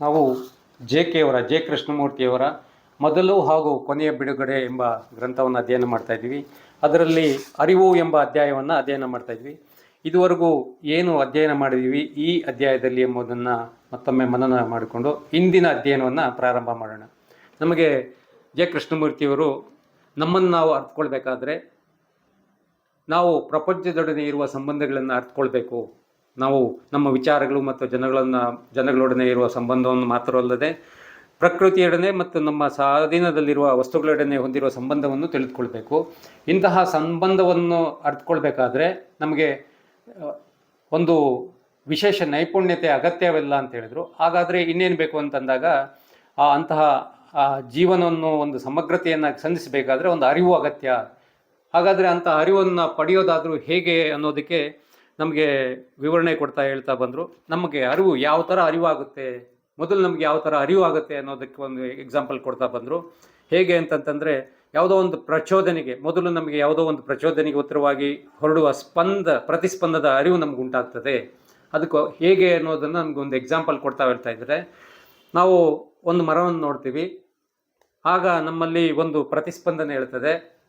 ನಾವು J K ಅವರ J ಕೃಷ್ಣಮೂರ್ತಿಯವರ ಮೊದಲು ಹಾಗೂ ಕೊನೆಯ ಬಿಡುಗಡೆ ಎಂಬ ಗ್ರಂಥವನ್ನು ಅಧ್ಯಯನ ಮಾಡ್ತಾ ಇದ್ವಿ ಅದರಲ್ಲಿ ಅರಿವು ಎಂಬ ಅಧ್ಯಾಯವನ್ನು ಅಧ್ಯಯನ ಮಾಡ್ತಾ ಇದ್ವಿ ಇದುವರೆಗೂ ಏನು ಅಧ್ಯಯನ ಮಾಡಿದ್ವಿ ಈ ಅಧ್ಯಾಯದಲ್ಲಿ ಎಂಬುದನ್ನು ಮತ್ತೊಮ್ಮೆ ಮನನ ಮಾಡಿಕೊಂಡು ಇಂದಿನ ಅಧ್ಯಯನವನ್ನು ಪ್ರಾರಂಭ ಮಾಡೋಣ. ನಮಗೆ ಜೆ ಕೃಷ್ಣಮೂರ್ತಿಯವರು ನಮ್ಮನ್ನು ನಾವು ಅರ್ಥಕೊಳ್ಬೇಕಾದ್ರೆ ನಾವು ಪ್ರಪಂಚದೊಡನೆ ಇರುವ ಸಂಬಂಧಗಳನ್ನು ಅರ್ಥಕೊಳ್ಬೇಕು ನಾವು ನಮ್ಮ ವಿಚಾರಗಳು ಮತ್ತು ಜನಗಳನ್ನು, ಜನಗಳೊಡನೆ ಇರುವ ಸಂಬಂಧವನ್ನು ಮಾತ್ರವಲ್ಲದೆ ಪ್ರಕೃತಿಯೊಡನೆ ಮತ್ತು ನಮ್ಮ ಸ್ವಾಧೀನದಲ್ಲಿರುವ ವಸ್ತುಗಳೊಡನೆ ಹೊಂದಿರುವ ಸಂಬಂಧವನ್ನು ತಿಳಿದುಕೊಳ್ಬೇಕು. ಇಂತಹ ಸಂಬಂಧವನ್ನು ಅರ್ಥಕೊಳ್ಬೇಕಾದ್ರೆ ನಮಗೆ ಒಂದು ವಿಶೇಷ ನೈಪುಣ್ಯತೆ ಅಗತ್ಯವಿಲ್ಲ ಅಂತ ಹೇಳಿದರು. ಹಾಗಾದರೆ ಇನ್ನೇನು ಬೇಕು ಅಂತಂದಾಗ ಆ ಅಂತಹ, ಆ ಜೀವನವನ್ನು ಒಂದು ಸಮಗ್ರತೆಯನ್ನು ಸಂಧಿಸಬೇಕಾದ್ರೆ ಒಂದು ಅರಿವು ಅಗತ್ಯ. ಹಾಗಾದರೆ ಅಂತಹ ಅರಿವನ್ನು ಪಡೆಯೋದಾದರೂ ಹೇಗೆ ಅನ್ನೋದಕ್ಕೆ ನಮಗೆ ವಿವರಣೆ ಕೊಡ್ತಾ ಹೇಳ್ತಾ ಬಂದರು. ನಮಗೆ ಅರಿವು ಯಾವ ಥರ ಅರಿವಾಗುತ್ತೆ? ಮೊದಲು ನಮಗೆ ಯಾವ ಥರ ಅರಿವಾಗುತ್ತೆ ಅನ್ನೋದಕ್ಕೆ ಒಂದು ಎಕ್ಸಾಂಪಲ್ ಕೊಡ್ತಾ ಬಂದರು. ಹೇಗೆ ಅಂತಂತಂದರೆ, ಯಾವುದೋ ಒಂದು ಪ್ರಚೋದನೆಗೆ, ಮೊದಲು ನಮಗೆ ಯಾವುದೋ ಒಂದು ಪ್ರಚೋದನೆಗೆ ಉತ್ತರವಾಗಿ ಹೊರಡುವ ಸ್ಪಂದ, ಪ್ರತಿಸ್ಪಂದದ ಅರಿವು ನಮ್ಗೆ ಉಂಟಾಗ್ತದೆ. ಅದಕ್ಕೆ ಹೇಗೆ ಅನ್ನೋದನ್ನು ನಮಗೊಂದು ಎಕ್ಸಾಂಪಲ್ ಕೊಡ್ತಾ ಹೇಳ್ತಾ ಇದ್ದಾರೆ ನಾವು ಒಂದು ಮರವನ್ನು ನೋಡ್ತೀವಿ. ಆಗ ನಮ್ಮಲ್ಲಿ ಒಂದು ಪ್ರತಿಸ್ಪಂದನೆ ಹೇಳ್ತದೆ.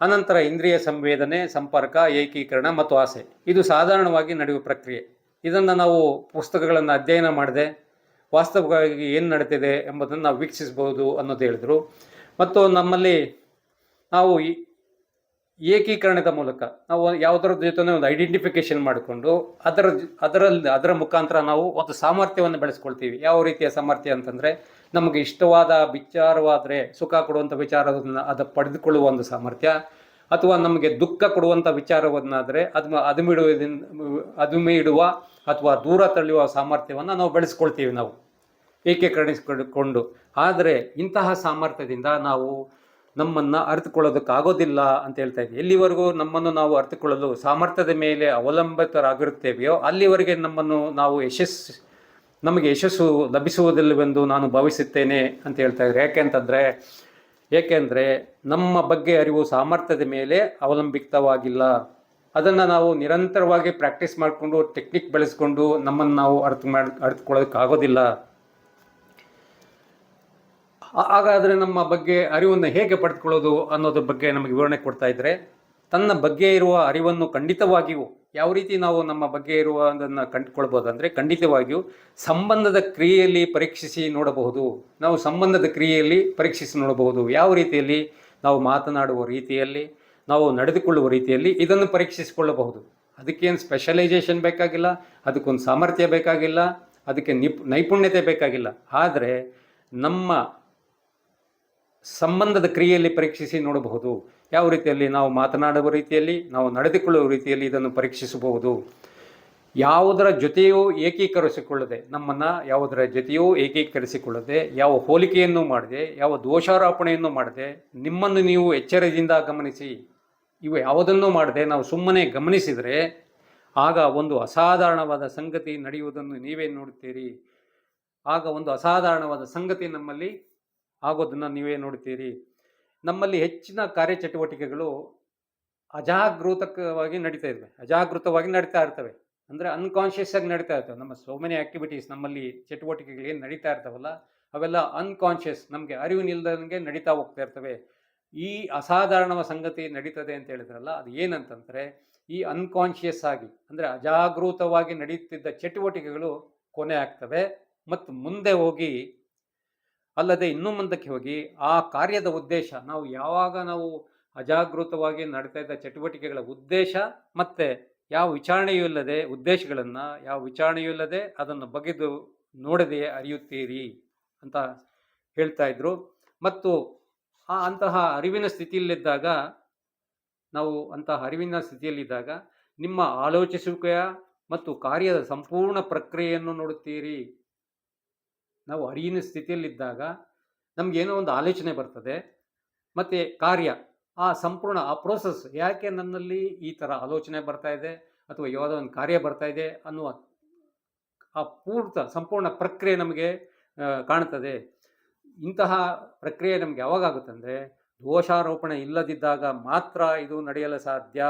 ಅನಂತರ ಇಂದ್ರಿಯ ಸಂವೇದನೆ, ಸಂಪರ್ಕ, ಏಕೀಕರಣ ಮತ್ತು ಆಸೆ. ಇದು ಸಾಧಾರಣವಾಗಿ ನಡೆಯುವ ಪ್ರಕ್ರಿಯೆ. ಇದನ್ನು ನಾವು ಪುಸ್ತಕಗಳನ್ನು ಅಧ್ಯಯನ ಮಾಡದೆ, ವಾಸ್ತವವಾಗಿ ಏನು ನಡೀತಿದೆ ಎಂಬುದನ್ನು ನಾವು ವೀಕ್ಷಿಸಬಹುದು ಅನ್ನೋದು ಹೇಳಿದರು. ಮತ್ತು ನಮ್ಮಲ್ಲಿ ನಾವು ಏಕೀಕರಣದ ಮೂಲಕ ನಾವು ಯಾವುದರ ಜೊತೆ ಒಂದು ಐಡೆಂಟಿಫಿಕೇಶನ್ ಮಾಡಿಕೊಂಡು ಅದರ ಅದರಲ್ಲಿ, ಅದರ ಮುಖಾಂತರ ನಾವು ಒಂದು ಸಾಮರ್ಥ್ಯವನ್ನು ಬೆಳೆಸ್ಕೊಳ್ತೀವಿ. ಯಾವ ರೀತಿಯ ಸಾಮರ್ಥ್ಯ ಅಂತಂದರೆ ನಮಗೆ ಇಷ್ಟವಾದ ವಿಚಾರವಾದರೆ ಸುಖ ಕೊಡುವಂಥ ವಿಚಾರವನ್ನು ಅದು ಪಡೆದುಕೊಳ್ಳುವ ಒಂದು ಸಾಮರ್ಥ್ಯ, ಅಥವಾ ನಮಗೆ ದುಃಖ ಕೊಡುವಂಥ ವಿಚಾರವನ್ನಾದರೆ ಅದು ಅದುಮಿಡುವುದರಿಂದ ಇಡುವ ಅಥವಾ ದೂರ ತಳ್ಳುವ ಸಾಮರ್ಥ್ಯವನ್ನು ನಾವು ಬೆಳೆಸ್ಕೊಳ್ತೀವಿ ನಾವು. ಏಕೀಕರಣಿಸಿಕೊಂಡು ಆದರೆ ಇಂತಹ ಸಾಮರ್ಥ್ಯದಿಂದ ನಾವು ನಮ್ಮನ್ನು ಅರಿತುಕೊಳ್ಳೋದಕ್ಕಾಗೋದಿಲ್ಲ ಅಂತ ಹೇಳ್ತಾ ಇದ್ದೀವಿ ಎಲ್ಲಿವರೆಗೂ ನಮ್ಮನ್ನು ನಾವು ಅರಿತುಕೊಳ್ಳಲು ಸಾಮರ್ಥ್ಯದ ಮೇಲೆ ಅವಲಂಬಿತರಾಗಿರುತ್ತೇವೆಯೋ ಅಲ್ಲಿವರೆಗೆ ನಮ್ಮನ್ನು ನಾವು ಯಶಸ್ಸು ನಮಗೆ ಯಶಸ್ಸು ಲಭಿಸುವುದಿಲ್ಲವೆಂದು ನಾನು ಭಾವಿಸುತ್ತೇನೆ ಅಂತ ಹೇಳ್ತಾ ಇದ್ದಾರೆ. ಯಾಕೆ ಅಂತಂದರೆ ಏಕೆಂದರೆ ನಮ್ಮ ಬಗ್ಗೆ ಅರಿವು ಸಾಮರ್ಥ್ಯದ ಮೇಲೆ ಅವಲಂಬಿತವಾಗಿಲ್ಲ. ಅದನ್ನು ನಾವು ನಿರಂತರವಾಗಿ ಪ್ರಾಕ್ಟೀಸ್ ಮಾಡಿಕೊಂಡು ಟೆಕ್ನಿಕ್ ಬೆಳೆಸ್ಕೊಂಡು ನಮ್ಮನ್ನು ನಾವು ಅರ್ಥ ಮಾಡಿ ಅರ್ಥಕೊಳ್ಳೋದಕ್ಕಾಗೋದಿಲ್ಲ ಹಾಗಾದರೆ ನಮ್ಮ ಬಗ್ಗೆ ಅರಿವನ್ನು ಹೇಗೆ ಪಡೆದುಕೊಳ್ಳೋದು ಅನ್ನೋದ್ರ ಬಗ್ಗೆ ನಮಗೆ ವಿವರಣೆ ಕೊಡ್ತಾ ಇದ್ದರೆ. ತನ್ನ ಬಗ್ಗೆ ಇರುವ ಅರಿವನ್ನು ಖಂಡಿತವಾಗಿಯೂ ಯಾವ ರೀತಿ ನಾವು ನಮ್ಮ ಬಗ್ಗೆ ಇರುವುದನ್ನು ಕಂಡುಕೊಳ್ಬೋದು ಅಂದರೆ ಖಂಡಿತವಾಗಿಯೂ ಸಂಬಂಧದ ಕ್ರಿಯೆಯಲ್ಲಿ ಪರೀಕ್ಷಿಸಿ ನೋಡಬಹುದು. ನಾವು ಸಂಬಂಧದ ಕ್ರಿಯೆಯಲ್ಲಿ ಪರೀಕ್ಷಿಸಿ ನೋಡಬಹುದು. ಯಾವ ರೀತಿಯಲ್ಲಿ ನಾವು ಮಾತನಾಡುವ ರೀತಿಯಲ್ಲಿ, ನಾವು ನಡೆದುಕೊಳ್ಳುವ ರೀತಿಯಲ್ಲಿ ಇದನ್ನು ಪರೀಕ್ಷಿಸಿಕೊಳ್ಳಬಹುದು. ಅದಕ್ಕೇನು ಸ್ಪೆಷಲೈಸೇಷನ್ ಬೇಕಾಗಿಲ್ಲ, ಅದಕ್ಕೊಂದು ಸಾಮರ್ಥ್ಯ ಬೇಕಾಗಿಲ್ಲ, ಅದಕ್ಕೆ ನಿಪ್, ನೈಪುಣ್ಯತೆ ಬೇಕಾಗಿಲ್ಲ. ಆದರೆ ನಮ್ಮ ಸಂಬಂಧದ ಕ್ರಿಯೆಯಲ್ಲಿ ಪರೀಕ್ಷಿಸಿ ನೋಡಬಹುದು. ಯಾವ ರೀತಿಯಲ್ಲಿ ನಾವು ಮಾತನಾಡುವ ರೀತಿಯಲ್ಲಿ, ನಾವು ನಡೆದುಕೊಳ್ಳುವ ರೀತಿಯಲ್ಲಿ ಇದನ್ನು ಪರೀಕ್ಷಿಸಬಹುದು. ಯಾವುದರ ಜೊತೆಯೂ ಏಕೀಕರಿಸಿಕೊಳ್ಳದೆ, ನಮ್ಮನ್ನು ಯಾವುದರ ಜೊತೆಯೂ ಏಕೀಕರಿಸಿಕೊಳ್ಳದೆ, ಯಾವ ಹೋಲಿಕೆಯನ್ನು ಮಾಡದೆ, ಯಾವ ದೋಷಾರೋಪಣೆಯನ್ನು ಮಾಡದೆ, ನಿಮ್ಮನ್ನು ನೀವು ಎಚ್ಚರದಿಂದ ಗಮನಿಸಿ, ಇವು ಯಾವುದನ್ನು ಮಾಡದೆ ನಾವು ಸುಮ್ಮನೆ ಗಮನಿಸಿದರೆ, ಆಗ ಒಂದು ಅಸಾಧಾರಣವಾದ ಸಂಗತಿ ನಡೆಯುವುದನ್ನು ನೀವೇ ನೋಡುತ್ತೀರಿ. ಆಗ ಒಂದು ಅಸಾಧಾರಣವಾದ ಸಂಗತಿ ನಮ್ಮಲ್ಲಿ ಆಗೋದನ್ನು ನೀವೇ ನೋಡ್ತೀರಿ. ನಮ್ಮಲ್ಲಿ ಹೆಚ್ಚಿನ ಕಾರ್ಯಚಟುವಟಿಕೆಗಳು ಅಜಾಗೃತಕವಾಗಿ ನಡೀತಾ ಇರ್ತವೆ ಅಜಾಗೃತವಾಗಿ ನಡೀತಾ ಇರ್ತವೆ. ಅಂದರೆ ಅನ್ಕಾನ್ಷಿಯಸ್ ಆಗಿ ನಡೀತಾ ಇರ್ತವೆ. ನಮ್ಮ ಸೋ ಮೆನಿ ಆ್ಯಕ್ಟಿವಿಟೀಸ್ ನಮ್ಮಲ್ಲಿ ಚಟುವಟಿಕೆಗಳು ಏನು ನಡೀತಾ ಇರ್ತಾವಲ್ಲ, ಅವೆಲ್ಲ ಅನ್ಕಾನ್ಷಿಯಸ್ ನಮಗೆ ಅರಿವು ನಿಲ್ಲದಂಗೆ ನಡೀತಾ ಹೋಗ್ತಾ ಇರ್ತವೆ. ಈ ಅಸಾಧಾರಣವ ಸಂಗತಿ ನಡೀತದೆ ಅಂತ ಹೇಳಿದ್ರಲ್ಲ, ಅದು ಏನಂತಂದರೆ ಈ ಅನ್ಕಾನ್ಷಿಯಸ್ ಆಗಿ, ಅಂದರೆ ಅಜಾಗೃತವಾಗಿ ನಡೀತಿದ್ದ ಚಟುವಟಿಕೆಗಳು ಕೊನೆ ಆಗ್ತವೆ. ಮತ್ತು ಮುಂದೆ ಹೋಗಿ ಅಲ್ಲದೆ ಇನ್ನೂ ಮುಂದಕ್ಕೆ ಹೋಗಿ ಆ ಕಾರ್ಯದ ಉದ್ದೇಶ, ನಾವು ಯಾವಾಗ ನಾವು ಅಜಾಗೃತವಾಗಿ ನಡೀತಾ ಇದ್ದ ಚಟುವಟಿಕೆಗಳ ಉದ್ದೇಶ ಮತ್ತು ಯಾವ ವಿಚಾರಣೆಯೂ ಇಲ್ಲದೆ ಉದ್ದೇಶಗಳನ್ನು ಯಾವ ವಿಚಾರಣೆಯೂ ಇಲ್ಲದೆ ಅದನ್ನು ಬಗೆದು ನೋಡದೆಯೇ ಅರಿಯುತ್ತೀರಿ ಅಂತ ಹೇಳ್ತಾ ಇದ್ರು. ಮತ್ತು ಆ ಅಂತಹ ಅರಿವಿನ ಸ್ಥಿತಿಯಲ್ಲಿದ್ದಾಗ, ನಾವು ಅಂತಹ ಅರಿವಿನ ಸ್ಥಿತಿಯಲ್ಲಿದ್ದಾಗ ನಿಮ್ಮ ಆಲೋಚಿಸುವಿಕೆಯ ಮತ್ತು ಕಾರ್ಯದ ಸಂಪೂರ್ಣ ಪ್ರಕ್ರಿಯೆಯನ್ನು ನೋಡುತ್ತೀರಿ. ನಾವು ಅರಿವಿನ ಸ್ಥಿತಿಯಲ್ಲಿದ್ದಾಗ ನಮಗೇನೋ ಒಂದು ಆಲೋಚನೆ ಬರ್ತದೆ. ಮತ್ತು ಕಾರ್ಯ, ಆ ಸಂಪೂರ್ಣ, ಆ ಪ್ರೋಸೆಸ್ ಯಾಕೆ ನನ್ನಲ್ಲಿ ಈ ಥರ ಆಲೋಚನೆ ಬರ್ತಾ ಇದೆ ಅಥವಾ ಯಾವುದೋ ಒಂದು ಕಾರ್ಯ ಬರ್ತಾ ಇದೆ ಅನ್ನುವ ಆ ಪೂರ್ತ, ಸಂಪೂರ್ಣ ಪ್ರಕ್ರಿಯೆ ನಮಗೆ ಕಾಣ್ತದೆ. ಇಂತಹ ಪ್ರಕ್ರಿಯೆ ನಮಗೆ ಅಂದರೆ ದೋಷಾರೋಪಣೆ ಇಲ್ಲದಿದ್ದಾಗ ಮಾತ್ರ ಇದು ನಡೆಯಲು ಸಾಧ್ಯ.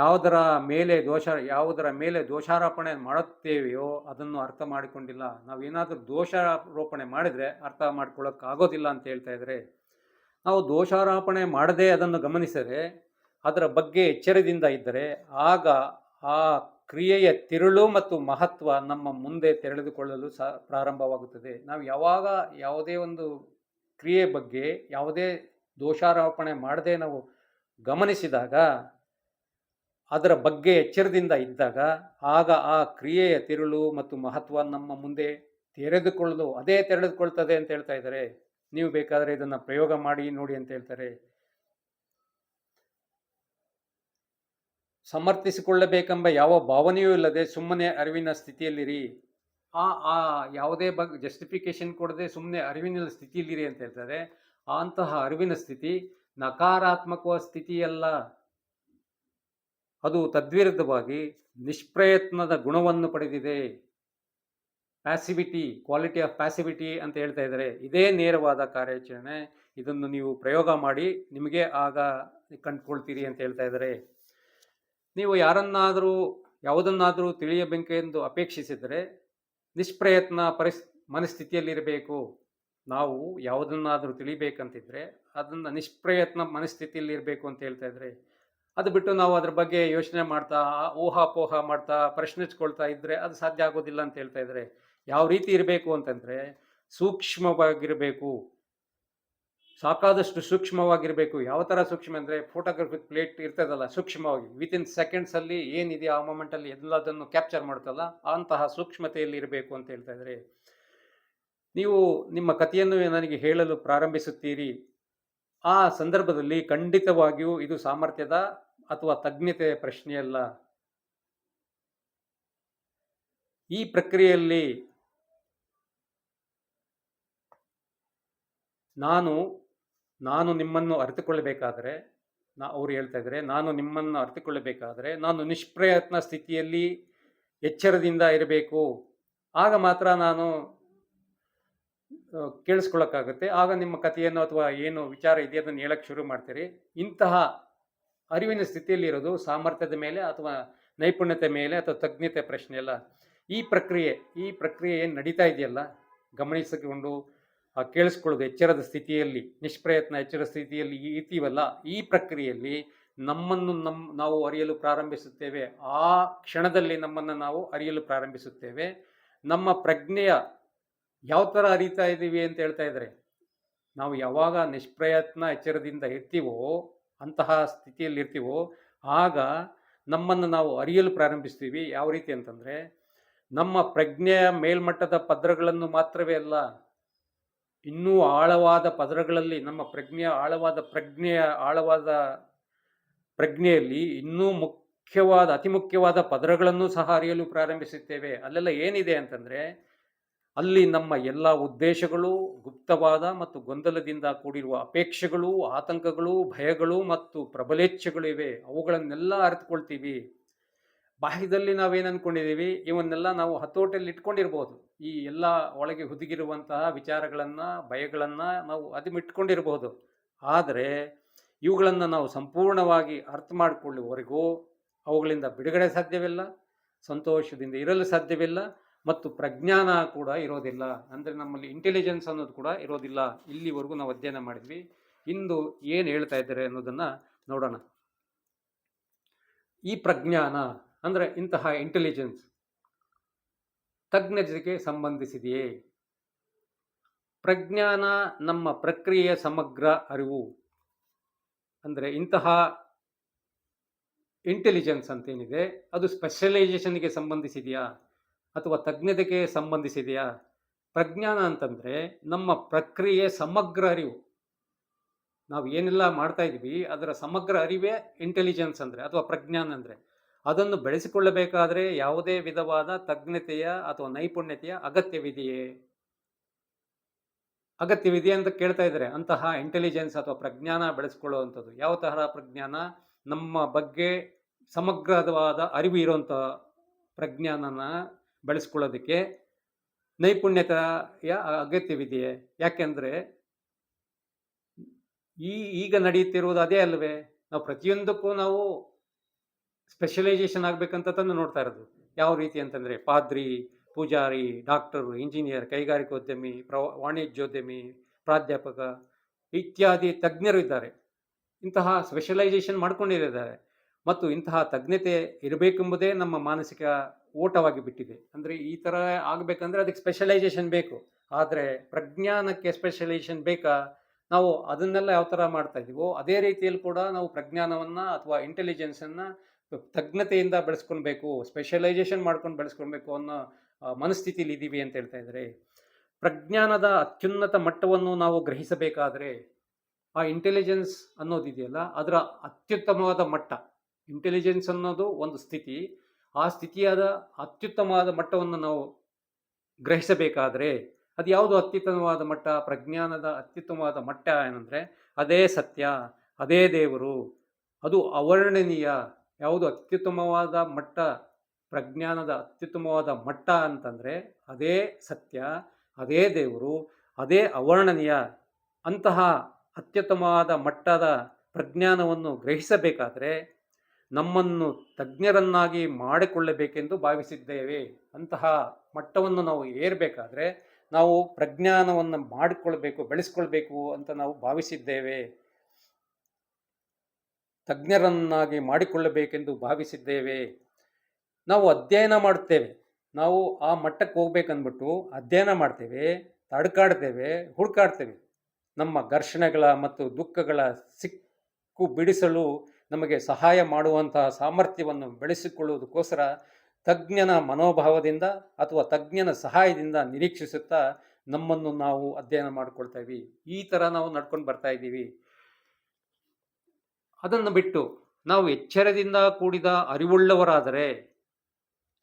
ಯಾವುದರ ಮೇಲೆ ದೋಷ, ಯಾವುದರ ಮೇಲೆ ದೋಷಾರೋಪಣೆ ಮಾಡುತ್ತೇವೆಯೋ ಅದನ್ನು ಅರ್ಥ ಮಾಡಿಕೊಂಡಿಲ್ಲ. ನಾವೇನಾದರೂ ದೋಷಾರೋಪಣೆ ಮಾಡಿದರೆ ಅರ್ಥ ಮಾಡ್ಕೊಳ್ಳೋಕ್ಕಾಗೋದಿಲ್ಲ ಅಂತ ಹೇಳ್ತಾ ಇದ್ದಾರೆ ನಾವು ದೋಷಾರೋಪಣೆ ಮಾಡದೆ ಅದನ್ನು ಗಮನಿಸಿದರೆ ಅದರ ಬಗ್ಗೆ ಎಚ್ಚರದಿಂದ ಇದ್ದರೆ ಆಗ ಆ ಕ್ರಿಯೆಯ ತಿರುಳು ಮತ್ತು ಮಹತ್ವ ನಮ್ಮ ಮುಂದೆ ತೆರೆದುಕೊಳ್ಳಲು ಸಹ ಪ್ರಾರಂಭವಾಗುತ್ತದೆ. ನಾವು ಯಾವಾಗ ಯಾವುದೇ ಒಂದು ಕ್ರಿಯೆ ಬಗ್ಗೆ ಯಾವುದೇ ದೋಷಾರೋಪಣೆ ಮಾಡದೆ ನಾವು ಗಮನಿಸಿದಾಗ ಅದರ ಬಗ್ಗೆ ಎಚ್ಚರದಿಂದ ಇದ್ದಾಗ ಆಗ ಆ ಕ್ರಿಯೆಯ ತಿರುಳು ಮತ್ತು ಮಹತ್ವ ನಮ್ಮ ಮುಂದೆ ತೆರೆದುಕೊಳ್ಳಲು ಅದೇ ತೆರೆದುಕೊಳ್ತದೆ ಅಂತ ಹೇಳ್ತಾ ಇದ್ದಾರೆ. ನೀವು ಬೇಕಾದರೆ ಇದನ್ನು ಪ್ರಯೋಗ ಮಾಡಿ ನೋಡಿ ಅಂತ ಹೇಳ್ತಾರೆ. ಸಮರ್ಥಿಸಿಕೊಳ್ಳಬೇಕೆಂಬ ಯಾವ ಭಾವನೆಯೂ ಇಲ್ಲದೆ ಸುಮ್ಮನೆ ಅರಿವಿನ ಸ್ಥಿತಿಯಲ್ಲಿರಿ. ಆ ಆ ಯಾವುದೇ ಬಗ್ಗೆ ಜಸ್ಟಿಫಿಕೇಶನ್ ಕೊಡದೆ ಸುಮ್ಮನೆ ಅರಿವಿನ ಸ್ಥಿತಿಯಲ್ಲಿರಿ ಅಂತ ಹೇಳ್ತಾರೆ. ಅಂತಹ ಅರಿವಿನ ಸ್ಥಿತಿ ನಕಾರಾತ್ಮಕ ಸ್ಥಿತಿಯಲ್ಲ. ಅದು ತದ್ವಿರುದ್ಧವಾಗಿ ನಿಷ್ಪ್ರಯತ್ನದ ಗುಣವನ್ನು ಪಡೆದಿದೆ. ಪ್ಯಾಸಿವಿಟಿ ಕ್ವಾಲಿಟಿ ಆಫ್ ಪ್ಯಾಸಿವಿಟಿ ಅಂತ ಹೇಳ್ತಾ ಇದ್ದಾರೆ. ಇದೇ ನೇರವಾದ ಕಾರ್ಯಾಚರಣೆ. ಇದನ್ನು ನೀವು ಪ್ರಯೋಗ ಮಾಡಿ ನಿಮಗೆ ಆಗ ಕಂಡುಕೊಳ್ತೀರಿ ಅಂತ ಹೇಳ್ತಾ ಇದ್ದಾರೆ. ನೀವು ಯಾರನ್ನಾದರೂ, ಯಾವುದನ್ನಾದರೂ ತಿಳಿಯಬೇಕೆಂದು ಅಪೇಕ್ಷಿಸಿದರೆ ನಿಷ್ಪ್ರಯತ್ನ ಪರಿಸ್, ಮನಸ್ಥಿತಿಯಲ್ಲಿರಬೇಕು. ನಾವು ಯಾವುದನ್ನಾದರೂ ತಿಳಿಬೇಕಂತಿದ್ರೆ ಅದನ್ನು ನಿಷ್ಪ್ರಯತ್ನ ಮನಸ್ಥಿತಿಯಲ್ಲಿ ಇರಬೇಕು ಅಂತ ಹೇಳ್ತಾ ಇದ್ರೆ ಅದು ಬಿಟ್ಟು ನಾವು ಅದ್ರ ಬಗ್ಗೆ ಯೋಚನೆ ಮಾಡ್ತಾ, ಊಹಾಪೋಹ ಮಾಡ್ತಾ, ಪ್ರಶ್ನಿಸ್ಕೊಳ್ತಾ ಇದ್ರೆ ಅದು ಸಾಧ್ಯ ಆಗೋದಿಲ್ಲ ಅಂತ ಹೇಳ್ತಾ ಇದ್ದಾರೆ ಯಾವ ರೀತಿ ಇರಬೇಕು ಅಂತಂದ್ರೆ ಸೂಕ್ಷ್ಮವಾಗಿರಬೇಕು. ಸಾಕಾದಷ್ಟು ಸೂಕ್ಷ್ಮವಾಗಿರಬೇಕು. ಯಾವ ಥರ ಸೂಕ್ಷ್ಮ ಅಂದರೆ ಫೋಟೋಗ್ರಫಿಕ್ ಪ್ಲೇಟ್ ಇರ್ತದಲ್ಲ, ಸೂಕ್ಷ್ಮವಾಗಿ. ವಿತಿನ್ ಸೆಕೆಂಡ್ಸಲ್ಲಿ ಏನಿದೆ ಆ ಮೊಮೆಂಟಲ್ಲಿ ಎಲ್ಲದನ್ನು ಕ್ಯಾಪ್ಚರ್ ಮಾಡ್ತಲ್ಲ, ಅಂತಹ ಸೂಕ್ಷ್ಮತೆಯಲ್ಲಿ ಇರಬೇಕು ಅಂತ ಹೇಳ್ತಾ ಇದ್ದಾರೆ ನೀವು ನಿಮ್ಮ ಕಥೆಯನ್ನು ನನಗೆ ಹೇಳಲು ಪ್ರಾರಂಭಿಸುತ್ತೀರಿ. ಆ ಸಂದರ್ಭದಲ್ಲಿ ಖಂಡಿತವಾಗಿಯೂ ಇದು ಸಾಮರ್ಥ್ಯದ ಅಥವಾ ತಜ್ಞತೆಯ ಪ್ರಶ್ನೆಯಲ್ಲ ಈ ಪ್ರಕ್ರಿಯೆಯಲ್ಲಿ ನಾನು ನಾನು ನಿಮ್ಮನ್ನು ಅರಿತುಕೊಳ್ಳಬೇಕಾದರೆ, ನಾ, ಅವ್ರು ಹೇಳ್ತಾ ಇದ್ದಾರೆ, ನಾನು ನಿಮ್ಮನ್ನು ಅರಿತುಕೊಳ್ಳಬೇಕಾದರೆ, ನಾನು ನಿಷ್ಪ್ರಯತ್ನ ಸ್ಥಿತಿಯಲ್ಲಿ ಎಚ್ಚರದಿಂದ ಇರಬೇಕು. ಆಗ ಮಾತ್ರ ನಾನು ಕೇಳಿಸ್ಕೊಳ್ಳೋಕ್ಕಾಗುತ್ತೆ ಆಗ ನಿಮ್ಮ ಕಥೆಯನ್ನು ಅಥವಾ ಏನು ವಿಚಾರ ಇದೆ ಅದನ್ನು ಹೇಳಕ್ಕೆ ಶುರು ಮಾಡ್ತೀರಿ. ಇಂತಹ ಅರಿವಿನ ಸ್ಥಿತಿಯಲ್ಲಿರೋದು ಸಾಮರ್ಥ್ಯದ ಮೇಲೆ ಅಥವಾ ನೈಪುಣ್ಯತೆ ಮೇಲೆ ಅಥವಾ ತಜ್ಞತೆ ಪ್ರಶ್ನೆ ಅಲ್ಲ. ಈ ಪ್ರಕ್ರಿಯೆ ಈ ಪ್ರಕ್ರಿಯೆ ಏನು ನಡೀತಾ ಇದೆಯಲ್ಲ, ಗಮನಿಸಿಕೊಂಡು ಕೇಳಿಸ್ಕೊಳ್ಳೋದು ಎಚ್ಚರದ ಸ್ಥಿತಿಯಲ್ಲಿ, ನಿಷ್ಪ್ರಯತ್ನ ಎಚ್ಚರದ ಸ್ಥಿತಿಯಲ್ಲಿ ಇರ್ತೀವಲ್ಲ ಈ ಪ್ರಕ್ರಿಯೆಯಲ್ಲಿ ನಮ್ಮನ್ನು ನಮ್ಮ ನಾವು ಅರಿಯಲು ಪ್ರಾರಂಭಿಸುತ್ತೇವೆ. ಆ ಕ್ಷಣದಲ್ಲಿ ನಮ್ಮನ್ನು ನಾವು ಅರಿಯಲು ಪ್ರಾರಂಭಿಸುತ್ತೇವೆ. ನಮ್ಮ ಪ್ರಜ್ಞೆಯ ಯಾವ ಥರ ಅರಿತಾ ಇದ್ದೀವಿ ಅಂತ ಹೇಳ್ತಾ ಇದ್ದಾರೆ. ನಾವು ಯಾವಾಗ ನಿಷ್ಪ್ರಯತ್ನ ಎಚ್ಚರದಿಂದ ಇರ್ತೀವೋ ಅಂತಹ ಸ್ಥಿತಿಯಲ್ಲಿ ಇರ್ತೀವೋ ಆಗ ನಮ್ಮನ್ನು ನಾವು ಅರಿಯಲು ಪ್ರಾರಂಭಿಸ್ತೀವಿ. ಯಾವ ರೀತಿ ಅಂತಂದರೆ, ನಮ್ಮ ಪ್ರಜ್ಞೆಯ ಮೇಲ್ಮಟ್ಟದ ಪದರಗಳನ್ನು ಮಾತ್ರವೇ ಅಲ್ಲ, ಇನ್ನೂ ಆಳವಾದ ಪದರಗಳಲ್ಲಿ, ನಮ್ಮ ಪ್ರಜ್ಞೆಯ ಆಳವಾದ ಪ್ರಜ್ಞೆಯ ಆಳವಾದ ಪ್ರಜ್ಞೆಯಲ್ಲಿ ಇನ್ನೂ ಮುಖ್ಯವಾದ, ಅತಿ ಮುಖ್ಯವಾದ ಪದರಗಳನ್ನು ಸಹ ಅರಿಯಲು ಪ್ರಾರಂಭಿಸುತ್ತೇವೆ. ಅಲ್ಲೆಲ್ಲ ಏನಿದೆ ಅಂತಂದರೆ ಅಲ್ಲಿ ನಮ್ಮ ಎಲ್ಲ ಉದ್ದೇಶಗಳು ಗುಪ್ತವಾದ ಮತ್ತು ಗೊಂದಲದಿಂದ ಕೂಡಿರುವ ಅಪೇಕ್ಷೆಗಳು, ಆತಂಕಗಳು, ಭಯಗಳು ಮತ್ತು ಪ್ರಬಲೇಚ್ಛೆಗಳು ಇವೆ. ಅವುಗಳನ್ನೆಲ್ಲ ಅರಿತುಕೊಳ್ತೀವಿ. ಬಾಹ್ಯದಲ್ಲಿ ನಾವೇನು ಅಂದ್ಕೊಂಡಿದ್ದೀವಿ ಇವನ್ನೆಲ್ಲ ನಾವು ಹತೋಟಿಯಲ್ಲಿ ಇಟ್ಕೊಂಡಿರ್ಬೋದು. ಈ ಎಲ್ಲ ಒಳಗೆ ಹುದುಗಿರುವಂತಹ ವಿಚಾರಗಳನ್ನು, ಭಯಗಳನ್ನು ನಾವು ಅದಿಮಿಟ್ಕೊಂಡಿರ್ಬೋದು. ಆದರೆ ಇವುಗಳನ್ನು ನಾವು ಸಂಪೂರ್ಣವಾಗಿ ಅರ್ಥ ಮಾಡಿಕೊಳ್ಳುವವರೆಗೂ ಅವುಗಳಿಂದ ಬಿಡುಗಡೆ ಸಾಧ್ಯವಿಲ್ಲ, ಸಂತೋಷದಿಂದ ಇರಲು ಸಾಧ್ಯವಿಲ್ಲ ಮತ್ತು ಪ್ರಜ್ಞಾನ ಕೂಡ ಇರೋದಿಲ್ಲ. ಅಂದರೆ ನಮ್ಮಲ್ಲಿ ಇಂಟೆಲಿಜೆನ್ಸ್ ಅನ್ನೋದು ಕೂಡ ಇರೋದಿಲ್ಲ. ಇಲ್ಲಿವರೆಗೂ ನಾವು ಅಧ್ಯಯನ ಮಾಡಿದ್ವಿ. ಇಂದು ಏನು ಹೇಳ್ತಾ ಇದ್ದಾರೆ ಅನ್ನೋದನ್ನು ನೋಡೋಣ. ಈ ಪ್ರಜ್ಞಾನ ಅಂದರೆ ಇಂತಹ ಇಂಟೆಲಿಜೆನ್ಸ್ ತಜ್ಞತೆಗೆ ಸಂಬಂಧಿಸಿದೆಯೇ? ಪ್ರಜ್ಞಾನ ನಮ್ಮ ಪ್ರಕ್ರಿಯೆಯ ಸಮಗ್ರ ಅರಿವು. ಅಂದರೆ ಇಂತಹ ಇಂಟೆಲಿಜೆನ್ಸ್ ಅಂತೇನಿದೆ, ಅದು ಸ್ಪೆಷಲೈಸೇಷನ್ಗೆ ಸಂಬಂಧಿಸಿದೆಯಾ? ಅಥವಾ ತಜ್ಞತೆಗೆ ಸಂಬಂಧಿಸಿದೆಯಾ? ಪ್ರಜ್ಞಾನ ಅಂತಂದರೆ ನಮ್ಮ ಪ್ರಕ್ರಿಯೆ ಸಮಗ್ರ ಅರಿವು. ನಾವು ಏನೆಲ್ಲ ಮಾಡ್ತಾ ಇದ್ವಿ, ಅದರ ಸಮಗ್ರ ಅರಿವೇ ಇಂಟೆಲಿಜೆನ್ಸ್ ಅಂದರೆ, ಅಥವಾ ಪ್ರಜ್ಞಾನ ಅಂದರೆ. ಅದನ್ನು ಬೆಳೆಸಿಕೊಳ್ಳಬೇಕಾದರೆ ಯಾವುದೇ ವಿಧವಾದ ತಜ್ಞತೆಯ ಅಥವಾ ನೈಪುಣ್ಯತೆಯ ಅಗತ್ಯವಿದೆಯೇ? ಅಗತ್ಯವಿದೆಯೇ ಅಂತ ಕೇಳ್ತಾ ಇದ್ದಾರೆ ಅಂತಹ ಇಂಟೆಲಿಜೆನ್ಸ್ ಅಥವಾ ಪ್ರಜ್ಞಾನ ಬೆಳೆಸ್ಕೊಳ್ಳುವಂಥದ್ದು. ಯಾವ ತರಹ ಪ್ರಜ್ಞಾನ? ನಮ್ಮ ಬಗ್ಗೆ ಸಮಗ್ರವಾದ ಅರಿವು ಇರುವಂಥ ಪ್ರಜ್ಞಾನನ ಬೆಳೆಸ್ಕೊಳ್ಳೋದಕ್ಕೆ ನೈಪುಣ್ಯತೆಯ ಅಗತ್ಯವಿದೆಯೇ? ಯಾಕೆಂದರೆ ಈ ಈಗ ನಡೆಯುತ್ತಿರುವುದು ಅದೇ ಅಲ್ವೇ? ನಾವು ಪ್ರತಿಯೊಂದಕ್ಕೂ ನಾವು ಸ್ಪೆಷಲೈಸೇಷನ್ ಆಗಬೇಕಂತ ತಂದು ನೋಡ್ತಾ ಇರೋದು. ಯಾವ ರೀತಿ ಅಂತಂದರೆ ಪಾದ್ರಿ, ಪೂಜಾರಿ ಡಾಕ್ಟರ್ ಇಂಜಿನಿಯರ್ ಕೈಗಾರಿಕೋದ್ಯಮಿ ಪ್ರ ವಾಣಿಜ್ಯೋದ್ಯಮಿ, ಪ್ರಾಧ್ಯಾಪಕ ಇತ್ಯಾದಿ ತಜ್ಞರು ಇದ್ದಾರೆ. ಇಂತಹ ಸ್ಪೆಷಲೈಸೇಷನ್ ಮಾಡ್ಕೊಂಡಿದ್ದಾರೆ ಮತ್ತು ಇಂತಹ ತಜ್ಞತೆ ಇರಬೇಕೆಂಬುದೇ ನಮ್ಮ ಮಾನಸಿಕ ಓಟವಾಗಿ ಬಿಟ್ಟಿದೆ. ಅಂದರೆ ಈ ಥರ ಆಗಬೇಕಂದ್ರೆ ಅದಕ್ಕೆ ಸ್ಪೆಷಲೈಸೇಷನ್ ಬೇಕು. ಆದರೆ ಪ್ರಜ್ಞಾನಕ್ಕೆ ಸ್ಪೆಷಲೈಸೇಷನ್ ಬೇಕಾ? ನಾವು ಅದನ್ನೆಲ್ಲ ಯಾವ ಥರ ಮಾಡ್ತಾ ಇದ್ದೀವೋ, ಅದೇ ರೀತಿಯಲ್ಲಿ ಕೂಡ ನಾವು ಪ್ರಜ್ಞಾನವನ್ನು ಅಥವಾ ಇಂಟೆಲಿಜೆನ್ಸನ್ನು ತಜ್ಞತೆಯಿಂದ ಬೆಳೆಸ್ಕೊಳ್ಬೇಕು ಸ್ಪೆಷಲೈಸೇಷನ್ ಮಾಡ್ಕೊಂಡು ಬೆಳೆಸ್ಕೊಳ್ಬೇಕು ಅನ್ನೋ ಮನಸ್ಥಿತಿಲಿ ಇದ್ದೀವಿ ಅಂತ ಹೇಳ್ತಾ ಇದ್ದಾರೆ. ಪ್ರಜ್ಞಾನದ ಅತ್ಯುನ್ನತ ಮಟ್ಟವನ್ನು ನಾವು ಗ್ರಹಿಸಬೇಕಾದರೆ ಆ ಇಂಟೆಲಿಜೆನ್ಸ್ ಅನ್ನೋದಿದೆಯಲ್ಲ, ಅದರ ಅತ್ಯುತ್ತಮವಾದ ಮಟ್ಟ. ಇಂಟೆಲಿಜೆನ್ಸ್ ಅನ್ನೋದು ಒಂದು ಸ್ಥಿತಿ. ಆ ಸ್ಥಿತಿಯಾದ ಅತ್ಯುತ್ತಮವಾದ ಮಟ್ಟವನ್ನು ನಾವು ಗ್ರಹಿಸಬೇಕಾದರೆ ಅದು ಯಾವುದು ಅತ್ಯುತ್ತಮವಾದ ಮಟ್ಟ? ಪ್ರಜ್ಞಾನದ ಅತ್ಯುತ್ತಮವಾದ ಮಟ್ಟ ಏನಂದರೆ ಅದೇ ಸತ್ಯ, ಅದೇ ದೇವರು, ಅದು ಅವರ್ಣನೀಯ, ಯಾವುದು ಅತ್ಯುತ್ತಮವಾದ ಮಟ್ಟ? ಪ್ರಜ್ಞಾನದ ಅತ್ಯುತ್ತಮವಾದ ಮಟ್ಟ ಅಂತಂದರೆ ಅದೇ ಸತ್ಯ, ಅದೇ ದೇವರು, ಅದೇ ಅವರ್ಣನೀಯ, ಅಂತಹ ಅತ್ಯುತ್ತಮವಾದ ಮಟ್ಟದ ಪ್ರಜ್ಞಾನವನ್ನು ಗ್ರಹಿಸಬೇಕಾದರೆ ನಮ್ಮನ್ನು ತಜ್ಞರನ್ನಾಗಿ ಮಾಡಿಕೊಳ್ಳಬೇಕೆಂದು ಭಾವಿಸಿದ್ದೇವೆ. ಅಂತಹ ಮಟ್ಟವನ್ನು ನಾವು ಏರಬೇಕಾದ್ರೆ ನಾವು ಪ್ರಜ್ಞಾನವನ್ನು ಮಾಡಿಕೊಳ್ಬೇಕು, ಬೆಳೆಸ್ಕೊಳ್ಬೇಕು ಅಂತ ನಾವು ಭಾವಿಸಿದ್ದೇವೆ. ತಜ್ಞರನ್ನಾಗಿ ಮಾಡಿಕೊಳ್ಳಬೇಕೆಂದು ಭಾವಿಸಿದ್ದೇವೆ. ನಾವು ಅಧ್ಯಯನ ಮಾಡುತ್ತೇವೆ. ನಾವು ಆ ಮಟ್ಟಕ್ಕೆ ಹೋಗ್ಬೇಕಂದ್ಬಿಟ್ಟು ಅಧ್ಯಯನ ಮಾಡ್ತೇವೆ, ತಡ್ಕಾಡ್ತೇವೆ, ಹುಡುಕಾಡ್ತೇವೆ. ನಮ್ಮ ಘರ್ಷಣೆಗಳ ಮತ್ತು ದುಃಖಗಳ ಸಿಕ್ಕು ಬಿಡಿಸಲು ನಮಗೆ ಸಹಾಯ ಮಾಡುವಂತಹ ಸಾಮರ್ಥ್ಯವನ್ನು ಬೆಳೆಸಿಕೊಳ್ಳುವುದಕ್ಕೋಸ್ಕರ ತಜ್ಞನ ಮನೋಭಾವದಿಂದ ಅಥವಾ ತಜ್ಞನ ಸಹಾಯದಿಂದ ನಿರೀಕ್ಷಿಸುತ್ತಾ ನಮ್ಮನ್ನು ನಾವು ಅಧ್ಯಯನ ಮಾಡ್ಕೊಳ್ತಾ ಈ ಥರ ನಾವು ನಡ್ಕೊಂಡು ಬರ್ತಾ ಇದ್ದೀವಿ. ಅದನ್ನು ಬಿಟ್ಟು ನಾವು ಎಚ್ಚರದಿಂದ ಕೂಡಿದ ಅರಿವುಳ್ಳವರಾದರೆ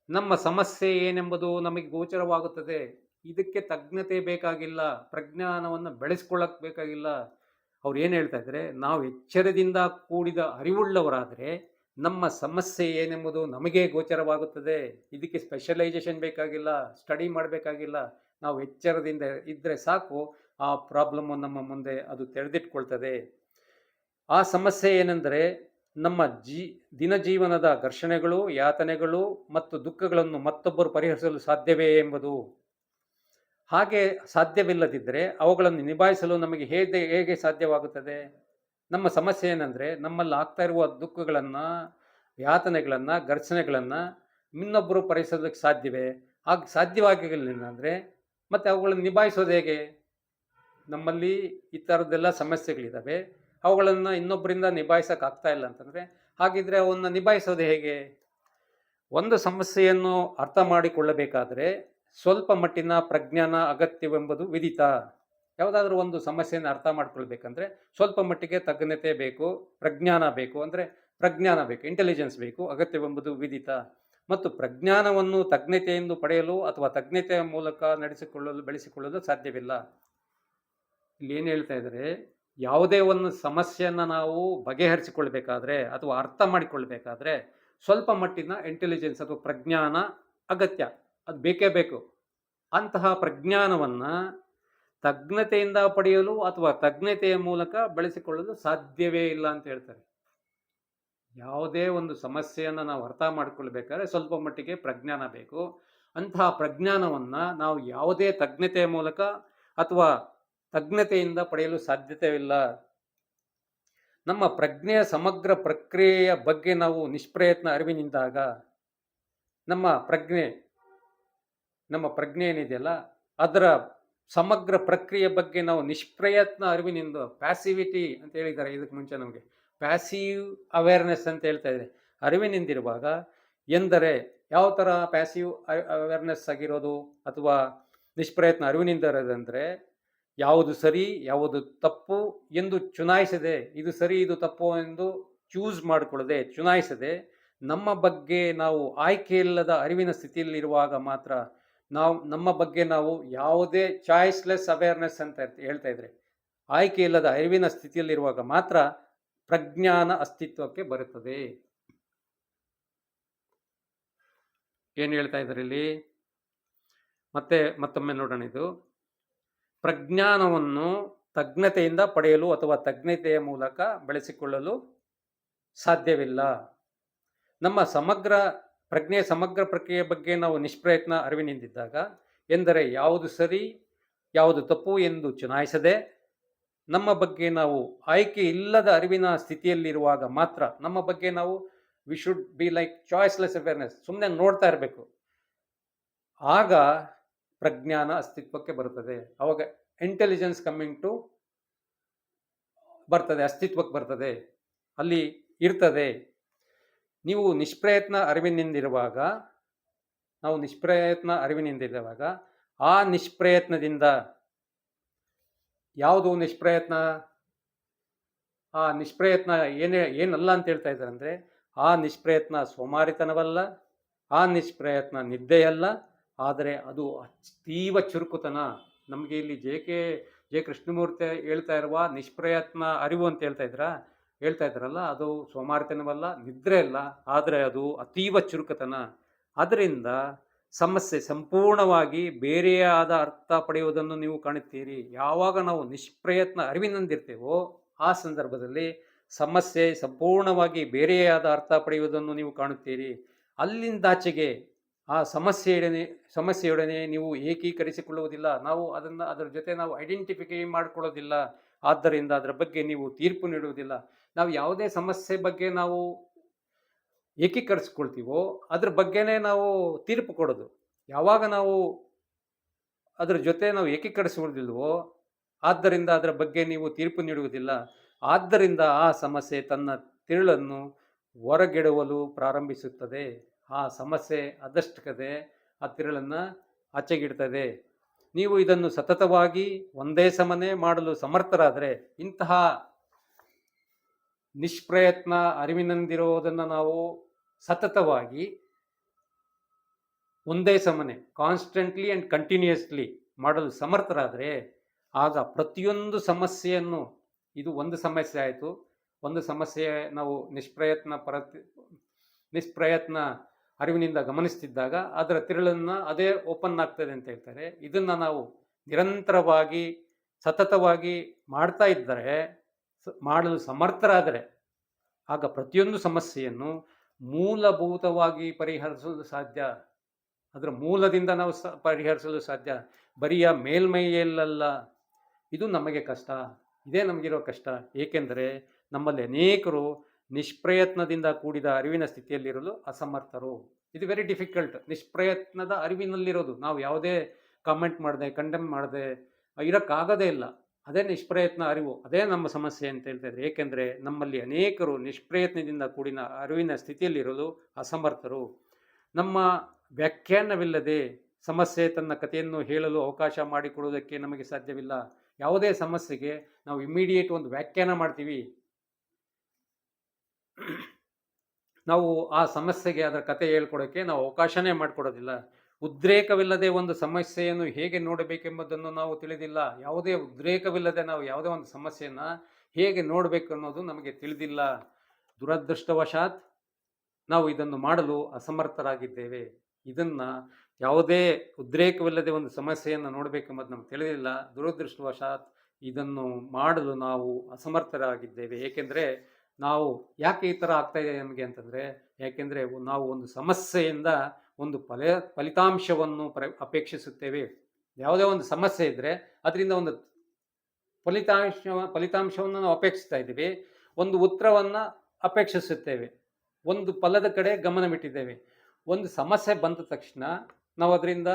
ನಮ್ಮ ಸಮಸ್ಯೆ ಏನೆಂಬುದು ನಮಗೆ ಗೋಚರವಾಗುತ್ತದೆ. ಇದಕ್ಕೆ ತಜ್ಞತೆ ಬೇಕಾಗಿಲ್ಲ. ಪ್ರಜ್ಞಾನವನ್ನು ಬೆಳೆಸ್ಕೊಳ್ಳಕ್ಕೆ ಬೇಕಾಗಿಲ್ಲ. ಅವ್ರು ಏನು ಹೇಳ್ತಾ ಇದ್ದಾರೆ? ನಾವು ಎಚ್ಚರದಿಂದ ಕೂಡಿದ ಅರಿವುಳ್ಳವರಾದರೆ ನಮ್ಮ ಸಮಸ್ಯೆ ಏನೆಂಬುದು ನಮಗೆ ಗೋಚರವಾಗುತ್ತದೆ. ಇದಕ್ಕೆ ಸ್ಪೆಷಲೈಸೇಷನ್ ಬೇಕಾಗಿಲ್ಲ ಸ್ಟಡಿ ಮಾಡಬೇಕಾಗಿಲ್ಲ. ನಾವು ಎಚ್ಚರದಿಂದ ಇದ್ದರೆ ಸಾಕು, ಆ ಪ್ರಾಬ್ಲಮ್ಮು ನಮ್ಮ ಮುಂದೆ ಅದು ತೆರೆದಿಟ್ಕೊಳ್ತದೆ. ಆ ಸಮಸ್ಯೆ ಏನೆಂದರೆ ನಮ್ಮ ಜೀ ದಿನಜೀವನದ ಘರ್ಷಣೆಗಳು, ಯಾತನೆಗಳು ಮತ್ತು ದುಃಖಗಳನ್ನು ಮತ್ತೊಬ್ಬರು ಪರಿಹರಿಸಲು ಸಾಧ್ಯವೇ ಎಂಬುದು. ಹಾಗೆ ಸಾಧ್ಯವಿಲ್ಲದಿದ್ದರೆ ಅವುಗಳನ್ನು ನಿಭಾಯಿಸಲು ನಮಗೆ ಹೇಗೆ ಹೇಗೆ ಸಾಧ್ಯವಾಗುತ್ತದೆ? ನಮ್ಮ ಸಮಸ್ಯೆ ಏನಂದರೆ ನಮ್ಮಲ್ಲಿ ಆಗ್ತಾ ಇರುವ ದುಃಖಗಳನ್ನು, ಯಾತನೆಗಳನ್ನು, ಘರ್ಷಣೆಗಳನ್ನು ಇನ್ನೊಬ್ಬರು ಪರಿಸೋದಕ್ಕೆ ಸಾಧ್ಯವೇ? ಆಗ ಸಾಧ್ಯವಾಗಿರಲಿಲ್ಲ ಅಂದರೆ ಮತ್ತು ಅವುಗಳನ್ನು ನಿಭಾಯಿಸೋದು ಹೇಗೆ? ನಮ್ಮಲ್ಲಿ ಈ ಥರದ್ದೆಲ್ಲ ಸಮಸ್ಯೆಗಳಿದ್ದಾವೆ ಅವುಗಳನ್ನು ಇನ್ನೊಬ್ಬರಿಂದ ನಿಭಾಯಿಸೋಕ್ಕಾಗ್ತಾ ಇಲ್ಲ ಅಂತಂದರೆ ಹಾಗಿದ್ರೆ ಅವನ್ನ ನಿಭಾಯಿಸೋದು ಹೇಗೆ? ಒಂದು ಸಮಸ್ಯೆಯನ್ನು ಅರ್ಥ ಮಾಡಿಕೊಳ್ಳಬೇಕಾದರೆ ಸ್ವಲ್ಪ ಮಟ್ಟಿನ ಪ್ರಜ್ಞಾನ, ಅಗತ್ಯವೆಂಬುದು ವಿದಿತ ಯಾವುದಾದ್ರೂ ಒಂದು ಸಮಸ್ಯೆಯನ್ನು ಅರ್ಥ ಮಾಡ್ಕೊಳ್ಬೇಕಂದ್ರೆ ಸ್ವಲ್ಪ ಮಟ್ಟಿಗೆ ತಜ್ಞತೆ ಬೇಕು, ಪ್ರಜ್ಞಾನ ಬೇಕು ಅಂದರೆ ಪ್ರಜ್ಞಾನ ಬೇಕು ಇಂಟೆಲಿಜೆನ್ಸ್ ಬೇಕು, ಅಗತ್ಯವೆಂಬುದು ವಿದಿತ ಮತ್ತು ಪ್ರಜ್ಞಾನವನ್ನು ತಜ್ಞತೆಯಿಂದ ಪಡೆಯಲು ಅಥವಾ ತಜ್ಞತೆಯ ಮೂಲಕ ನಡೆಸಿಕೊಳ್ಳಲು, ಬೆಳೆಸಿಕೊಳ್ಳಲು ಸಾಧ್ಯವಿಲ್ಲ. ಇಲ್ಲಿ ಏನು ಹೇಳ್ತಾ ಇದ್ದಾರೆ? ಯಾವುದೇ ಒಂದು ಸಮಸ್ಯೆಯನ್ನು ನಾವು ಬಗೆಹರಿಸಿಕೊಳ್ಬೇಕಾದ್ರೆ ಅಥವಾ ಅರ್ಥ ಮಾಡಿಕೊಳ್ಬೇಕಾದ್ರೆ ಸ್ವಲ್ಪ ಮಟ್ಟಿನ ಇಂಟೆಲಿಜೆನ್ಸ್ ಅಥವಾ ಪ್ರಜ್ಞಾನ ಅಗತ್ಯ. ಅದು ಬೇಕೇ ಬೇಕು. ಅಂತಹ ಪ್ರಜ್ಞಾನವನ್ನು ತಜ್ಞತೆಯಿಂದ ಪಡೆಯಲು ಅಥವಾ ತಜ್ಞತೆಯ ಮೂಲಕ ಬೆಳೆಸಿಕೊಳ್ಳಲು ಸಾಧ್ಯವೇ ಇಲ್ಲ ಅಂತ ಹೇಳ್ತಾರೆ. ಯಾವುದೇ ಒಂದು ಸಮಸ್ಯೆಯನ್ನು ನಾವು ಅರ್ಥ ಮಾಡಿಕೊಳ್ಬೇಕಾದ್ರೆ ಸ್ವಲ್ಪ ಮಟ್ಟಿಗೆ ಪ್ರಜ್ಞಾನ ಬೇಕು. ಅಂತಹ ಪ್ರಜ್ಞಾನವನ್ನು ನಾವು ಯಾವುದೇ ತಜ್ಞತೆಯ ಮೂಲಕ ಅಥವಾ ತಜ್ಞತೆಯಿಂದ ಪಡೆಯಲು ಸಾಧ್ಯತೆವಿಲ್ಲ ನಮ್ಮ ಪ್ರಜ್ಞೆಯ ಸಮಗ್ರ ಪ್ರಕ್ರಿಯೆಯ ಬಗ್ಗೆ ನಾವು ನಿಷ್ಪ್ರಯತ್ನ ಅರಿವಿನಿಂದಾಗ ನಮ್ಮ ಪ್ರಜ್ಞೆ ನಮ್ಮ ಪ್ರಜ್ಞೆ ಏನಿದೆಯಲ್ಲ, ಅದರ ಸಮಗ್ರ ಪ್ರಕ್ರಿಯೆ ಬಗ್ಗೆ ನಾವು ನಿಷ್ಪ್ರಯತ್ನ ಅರಿವಿನಿಂದ ಪ್ಯಾಸಿವಿಟಿ ಅಂತ ಹೇಳಿದ್ದಾರೆ ಇದಕ್ಕೆ ಮುಂಚೆ ನಮಗೆ. ಪ್ಯಾಸಿವ್ ಅವೇರ್ನೆಸ್ ಅಂತ ಹೇಳ್ತಾ ಇದ್ದಾರೆ ಅರಿವಿನಿಂದಿರುವಾಗ ಎಂದರೆ ಯಾವ ಥರ ಪ್ಯಾಸಿವ್ ಅವೇರ್ನೆಸ್ ಆಗಿರೋದು ಅಥವಾ ನಿಷ್ಪ್ರಯತ್ನ ಅರಿವಿನಿಂದ ಇರೋದಂದರೆ ಯಾವುದು ಸರಿ, ಯಾವುದು ತಪ್ಪು ಎಂದು ಚುನಾಯಿಸದೆ, ಇದು ಸರಿ, ಇದು ತಪ್ಪು ಎಂದು ಚೂಸ್ ಮಾಡಿಕೊಳ್ಳದೆ, ಚುನಾಯಿಸದೆ ನಮ್ಮ ಬಗ್ಗೆ ನಾವು ಆಯ್ಕೆಯಿಲ್ಲದ ಅರಿವಿನ ಸ್ಥಿತಿಯಲ್ಲಿರುವಾಗ ಮಾತ್ರ ನಾವು, ನಮ್ಮ ಬಗ್ಗೆ ನಾವು ಯಾವುದೇ ಚಾಯ್ಸ್ಲೆಸ್ ಅವೇರ್ನೆಸ್ ಅಂತ ಹೇಳ್ತಾ ಇದ್ರೆ, ಆಯ್ಕೆ ಇಲ್ಲದ ಅರಿವಿನ ಸ್ಥಿತಿಯಲ್ಲಿರುವಾಗ ಮಾತ್ರ ಪ್ರಜ್ಞಾನ ಅಸ್ತಿತ್ವಕ್ಕೆ ಬರುತ್ತದೆ. ಏನು ಹೇಳ್ತಾ ಇದ್ದಾರೆ ಇಲ್ಲಿ? ಮತ್ತೆ, ಮತ್ತೊಮ್ಮೆ ನೋಡೋಣ ಇದು. ಪ್ರಜ್ಞಾನವನ್ನು ತಜ್ಞತೆಯಿಂದ ಪಡೆಯಲು ಅಥವಾ ತಜ್ಞತೆಯ ಮೂಲಕ ಬೆಳೆಸಿಕೊಳ್ಳಲು ಸಾಧ್ಯವಿಲ್ಲ. ನಮ್ಮ ಸಮಗ್ರ ಪ್ರಜ್ಞೆ ಸಮಗ್ರ ಪ್ರಕ್ರಿಯೆ ಬಗ್ಗೆ ನಾವು ನಿಷ್ಪ್ರಯತ್ನ ಅರಿವಿನಿಂದಿದ್ದಾಗ, ಎಂದರೆ ಯಾವುದು ಸರಿ, ಯಾವುದು ತಪ್ಪು ಎಂದು ಚುನಾಯಿಸದೆ, ನಮ್ಮ ಬಗ್ಗೆ ನಾವು ಆಯ್ಕೆ ಇಲ್ಲದ ಅರಿವಿನ ಸ್ಥಿತಿಯಲ್ಲಿರುವಾಗ ಮಾತ್ರ ನಮ್ಮ ಬಗ್ಗೆ ನಾವು we should be like choiceless awareness ಸುಮ್ಮನೆ ನೋಡ್ತಾ ಇರಬೇಕು. ಆಗ ಪ್ರಜ್ಞಾನ ಅಸ್ತಿತ್ವಕ್ಕೆ ಬರುತ್ತದೆ. ಅವಾಗ ಇಂಟೆಲಿಜೆನ್ಸ್ ಕಮ್ಮಿಂಗ್ ಟು ಬರ್ತದೆ, ಅಸ್ತಿತ್ವಕ್ಕೆ ಬರ್ತದೆ. ಅಲ್ಲಿ ಇರ್ತದೆ. ನೀವು ನಿಷ್ಪ್ರಯತ್ನ ಅರಿವಿನಿಂದಿರುವಾಗ, ನಾವು ನಿಷ್ಪ್ರಯತ್ನ ಅರಿವಿನಿಂದಿರುವಾಗ, ಆ ನಿಷ್ಪ್ರಯತ್ನದಿಂದ ಯಾವುದು ನಿಷ್ಪ್ರಯತ್ನ? ಆ ನಿಷ್ಪ್ರಯತ್ನ ಏನೇ, ಏನಲ್ಲ ಅಂತ ಹೇಳ್ತಾ ಇದ್ದಾರೆ ಅಂದರೆ, ಆ ನಿಷ್ಪ್ರಯತ್ನ ಸೋಮಾರಿತನವಲ್ಲ, ಆ ನಿಷ್ಪ್ರಯತ್ನ ನಿದ್ದೆಯಲ್ಲ, ಆದರೆ ಅದು ಅತೀವ ಚುರುಕುತನ. ನಮಗೆ ಇಲ್ಲಿ ಜೆ ಕೆ, ಜೆ ಕೃಷ್ಣಮೂರ್ತಿ ಹೇಳ್ತಾ ಇರುವ ನಿಷ್ಪ್ರಯತ್ನ ಅರಿವು ಅಂತ ಹೇಳ್ತಾ ಇದ್ರಾ? ಹೇಳ್ತಾ ಇದ್ರಲ್ಲ ಅದು ಸೋಮಾರಿತನವಲ್ಲ, ನಿದ್ರೆ ಅಲ್ಲ, ಆದರೆ ಅದು ಅತೀವ ಚುರುಕತನ. ಅದರಿಂದ ಸಮಸ್ಯೆ ಸಂಪೂರ್ಣವಾಗಿ ಬೇರೆಯೇ ಆದ ಅರ್ಥ ಪಡೆಯುವುದನ್ನು ನೀವು ಕಾಣುತ್ತೀರಿ. ಯಾವಾಗ ನಾವು ನಿಷ್ಪ್ರಯತ್ನ ಅರಿವಿನಂದಿರ್ತೇವೋ ಆ ಸಂದರ್ಭದಲ್ಲಿ ಸಮಸ್ಯೆ ಸಂಪೂರ್ಣವಾಗಿ ಬೇರೆಯೇ ಆದ ಅರ್ಥ ಪಡೆಯುವುದನ್ನು ನೀವು ಕಾಣುತ್ತೀರಿ. ಅಲ್ಲಿಂದಾಚೆಗೆ ಆ ಸಮಸ್ಯೆಯೊಡನೆ ಸಮಸ್ಯೆಯೊಡನೆ ನೀವು ಏಕೀಕರಿಸಿಕೊಳ್ಳುವುದಿಲ್ಲ. ನಾವು ಅದನ್ನು, ಅದರ ಜೊತೆ ನಾವು ಐಡೆಂಟಿಫಿಕೈ ಮಾಡಿಕೊಳ್ಳೋದಿಲ್ಲ ಆದ್ದರಿಂದ ಅದರ ಬಗ್ಗೆ ನೀವು ತೀರ್ಪು ನೀಡುವುದಿಲ್ಲ. ನಾವು ಯಾವುದೇ ಸಮಸ್ಯೆ ಬಗ್ಗೆ ನಾವು ಏಕೀಕರಿಸ್ಕೊಳ್ತೀವೋ, ಅದ್ರ ಬಗ್ಗೆನೇ ನಾವು ತೀರ್ಪು ಕೊಡೋದು. ಯಾವಾಗ ನಾವು ಅದರ ಜೊತೆ ನಾವು ಏಕೀಕರಿಸುವುದಿಲ್ವೋ, ಆದ್ದರಿಂದ ಅದರ ಬಗ್ಗೆ ನೀವು ತೀರ್ಪು ನೀಡುವುದಿಲ್ಲ. ಆದ್ದರಿಂದ ಆ ಸಮಸ್ಯೆ ತನ್ನ ತಿರುಳನ್ನು ಹೊರಗೆಡುವಲು ಪ್ರಾರಂಭಿಸುತ್ತದೆ. ಆ ಸಮಸ್ಯೆ ಅದಷ್ಟಕದೆ ಆ ತಿರುಳನ್ನು ಆಚೆಗಿಡ್ತದೆ. ನೀವು ಇದನ್ನು ಸತತವಾಗಿ ಒಂದೇ ಸಮನೆ ಮಾಡಲು ಸಮರ್ಥರಾದರೆ ಇಂತಹ ನಿಷ್ಪ್ರಯತ್ನ, ಅರಿವಿನಂದಿರೋದನ್ನು ನಾವು ಸತತವಾಗಿ ಒಂದೇ ಸಮನೆ ಕಾನ್ಸ್ಟೆಂಟ್ಲಿ ಆ್ಯಂಡ್ ಕಂಟಿನ್ಯೂಸ್ಲಿ ಮಾಡಲು ಸಮರ್ಥರಾದರೆ, ಆಗ ಪ್ರತಿಯೊಂದು ಸಮಸ್ಯೆಯನ್ನು, ಇದು ಒಂದು ಸಮಸ್ಯೆ ಆಯಿತು, ಒಂದು ಸಮಸ್ಯೆ ನಾವು ನಿಷ್ಪ್ರಯತ್ನ ಪರತಿ, ನಿಷ್ಪ್ರಯತ್ನ ಅರಿವಿನಿಂದ ಗಮನಿಸ್ತಿದ್ದಾಗ ಅದರ ತಿರುಳನ್ನು ಅದೇ ಓಪನ್ ಆಗ್ತದೆ ಅಂತ ಹೇಳ್ತಾರೆ. ಇದನ್ನು ನಾವು ನಿರಂತರವಾಗಿ, ಸತತವಾಗಿ ಮಾಡ್ತಾ ಇದ್ದರೆ ಮಾಡಲು ಸಮರ್ಥರಾದರೆ ಆಗ ಪ್ರತಿಯೊಂದು ಸಮಸ್ಯೆಯನ್ನು ಮೂಲಭೂತವಾಗಿ ಪರಿಹರಿಸಲು ಸಾಧ್ಯ. ಅದರ ಮೂಲದಿಂದ ನಾವು ಸ, ಪರಿಹರಿಸಲು ಸಾಧ್ಯ. ಬರಿಯ ಮೇಲ್ಮೈಯಲ್ಲಲ್ಲ. ಇದು ನಮಗೆ ಕಷ್ಟ. ಇದೇ ನಮಗಿರೋ ಕಷ್ಟ. ಏಕೆಂದರೆ ನಮ್ಮಲ್ಲಿ ಅನೇಕರು ನಿಷ್ಪ್ರಯತ್ನದಿಂದ ಕೂಡಿದ ಅರಿವಿನ ಸ್ಥಿತಿಯಲ್ಲಿರಲು ಅಸಮರ್ಥರು. ಇದು ವೆರಿ ಡಿಫಿಕಲ್ಟ್ ನಿಷ್ಪ್ರಯತ್ನದ ಅರಿವಿನಲ್ಲಿರೋದು. ನಾವು ಯಾವುದೇ ಕಾಮೆಂಟ್ ಮಾಡದೆ ಕಂಡೆಮ್ ಮಾಡದೆ, ಇರೋಕ್ಕಾಗದೇ ಇಲ್ಲ. ಅದೇ ನಿಷ್ಪ್ರಯತ್ನ ಅರಿವು, ಅದೇ ನಮ್ಮ ಸಮಸ್ಯೆ ಅಂತ ಹೇಳ್ತಾ ಇದ್ದಾರೆ ಏಕೆಂದರೆ ನಮ್ಮಲ್ಲಿ ಅನೇಕರು ನಿಷ್ಪ್ರಯತ್ನದಿಂದ ಕೂಡಿನ ಅರಿವಿನ ಸ್ಥಿತಿಯಲ್ಲಿರಲು ಅಸಮರ್ಥರು. ನಮ್ಮ ವ್ಯಾಖ್ಯಾನವಿಲ್ಲದೆ ಸಮಸ್ಯೆ ತನ್ನ ಕಥೆಯನ್ನು ಹೇಳಲು ಅವಕಾಶ ಮಾಡಿಕೊಡುವುದಕ್ಕೆ ನಮಗೆ ಸಾಧ್ಯವಿಲ್ಲ. ಯಾವುದೇ ಸಮಸ್ಯೆಗೆ ನಾವು ಇಮ್ಮಿಡಿಯೇಟ್ ಒಂದು ವ್ಯಾಖ್ಯಾನ ಮಾಡ್ತೀವಿ. ನಾವು ಆ ಸಮಸ್ಯೆಗೆ ಅದರ ಕತೆ ಹೇಳ್ಕೊಡೋಕ್ಕೆ ನಾವು ಅವಕಾಶನೇ ಮಾಡಿಕೊಡೋದಿಲ್ಲ. ಉದ್ರೇಕವಿಲ್ಲದೆ ಒಂದು ಸಮಸ್ಯೆಯನ್ನು ಹೇಗೆ ನೋಡಬೇಕೆಂಬುದನ್ನು ನಾವು ತಿಳಿದಿಲ್ಲ. ಯಾವುದೇ ಉದ್ರೇಕವಿಲ್ಲದೆ ನಾವು ಯಾವುದೇ ಒಂದು ಸಮಸ್ಯೆಯನ್ನು ಹೇಗೆ ನೋಡಬೇಕು ಅನ್ನೋದು ನಮಗೆ ತಿಳಿದಿಲ್ಲ. ದುರದೃಷ್ಟವಶಾತ್ ನಾವು ಇದನ್ನು ಮಾಡಲು ಅಸಮರ್ಥರಾಗಿದ್ದೇವೆ. ಇದನ್ನು ಯಾವುದೇ ಉದ್ರೇಕವಿಲ್ಲದೆ ಒಂದು ಸಮಸ್ಯೆಯನ್ನು ನೋಡಬೇಕೆಂಬುದು ನಮ್ಗೆ ತಿಳಿದಿಲ್ಲ. ದುರದೃಷ್ಟವಶಾತ್ ಇದನ್ನು ಮಾಡಲು ನಾವು ಅಸಮರ್ಥರಾಗಿದ್ದೇವೆ. ಏಕೆಂದರೆ ನಾವು ಯಾಕೆ ಈ ಥರ ಆಗ್ತಾಯಿದೆ ನಮಗೆ ಅಂತಂದರೆ, ಯಾಕೆಂದರೆ ನಾವು ಒಂದು ಸಮಸ್ಯೆಯಿಂದ ಒಂದು ಫಲ, ಫಲಿತಾಂಶವನ್ನು ಪ್ರ, ಅಪೇಕ್ಷಿಸುತ್ತೇವೆ. ಯಾವುದೇ ಒಂದು ಸಮಸ್ಯೆ ಇದ್ದರೆ ಅದರಿಂದ ಒಂದು ಫಲಿತಾಂಶ, ಫಲಿತಾಂಶವನ್ನು ನಾವು ಅಪೇಕ್ಷಿಸ್ತಾ ಇದ್ದೀವಿ. ಒಂದು ಉತ್ತರವನ್ನು ಅಪೇಕ್ಷಿಸುತ್ತೇವೆ. ಒಂದು ಫಲದ ಕಡೆ ಗಮನವಿಟ್ಟಿದ್ದೇವೆ. ಒಂದು ಸಮಸ್ಯೆ ಬಂದ ತಕ್ಷಣ ನಾವು ಅದರಿಂದ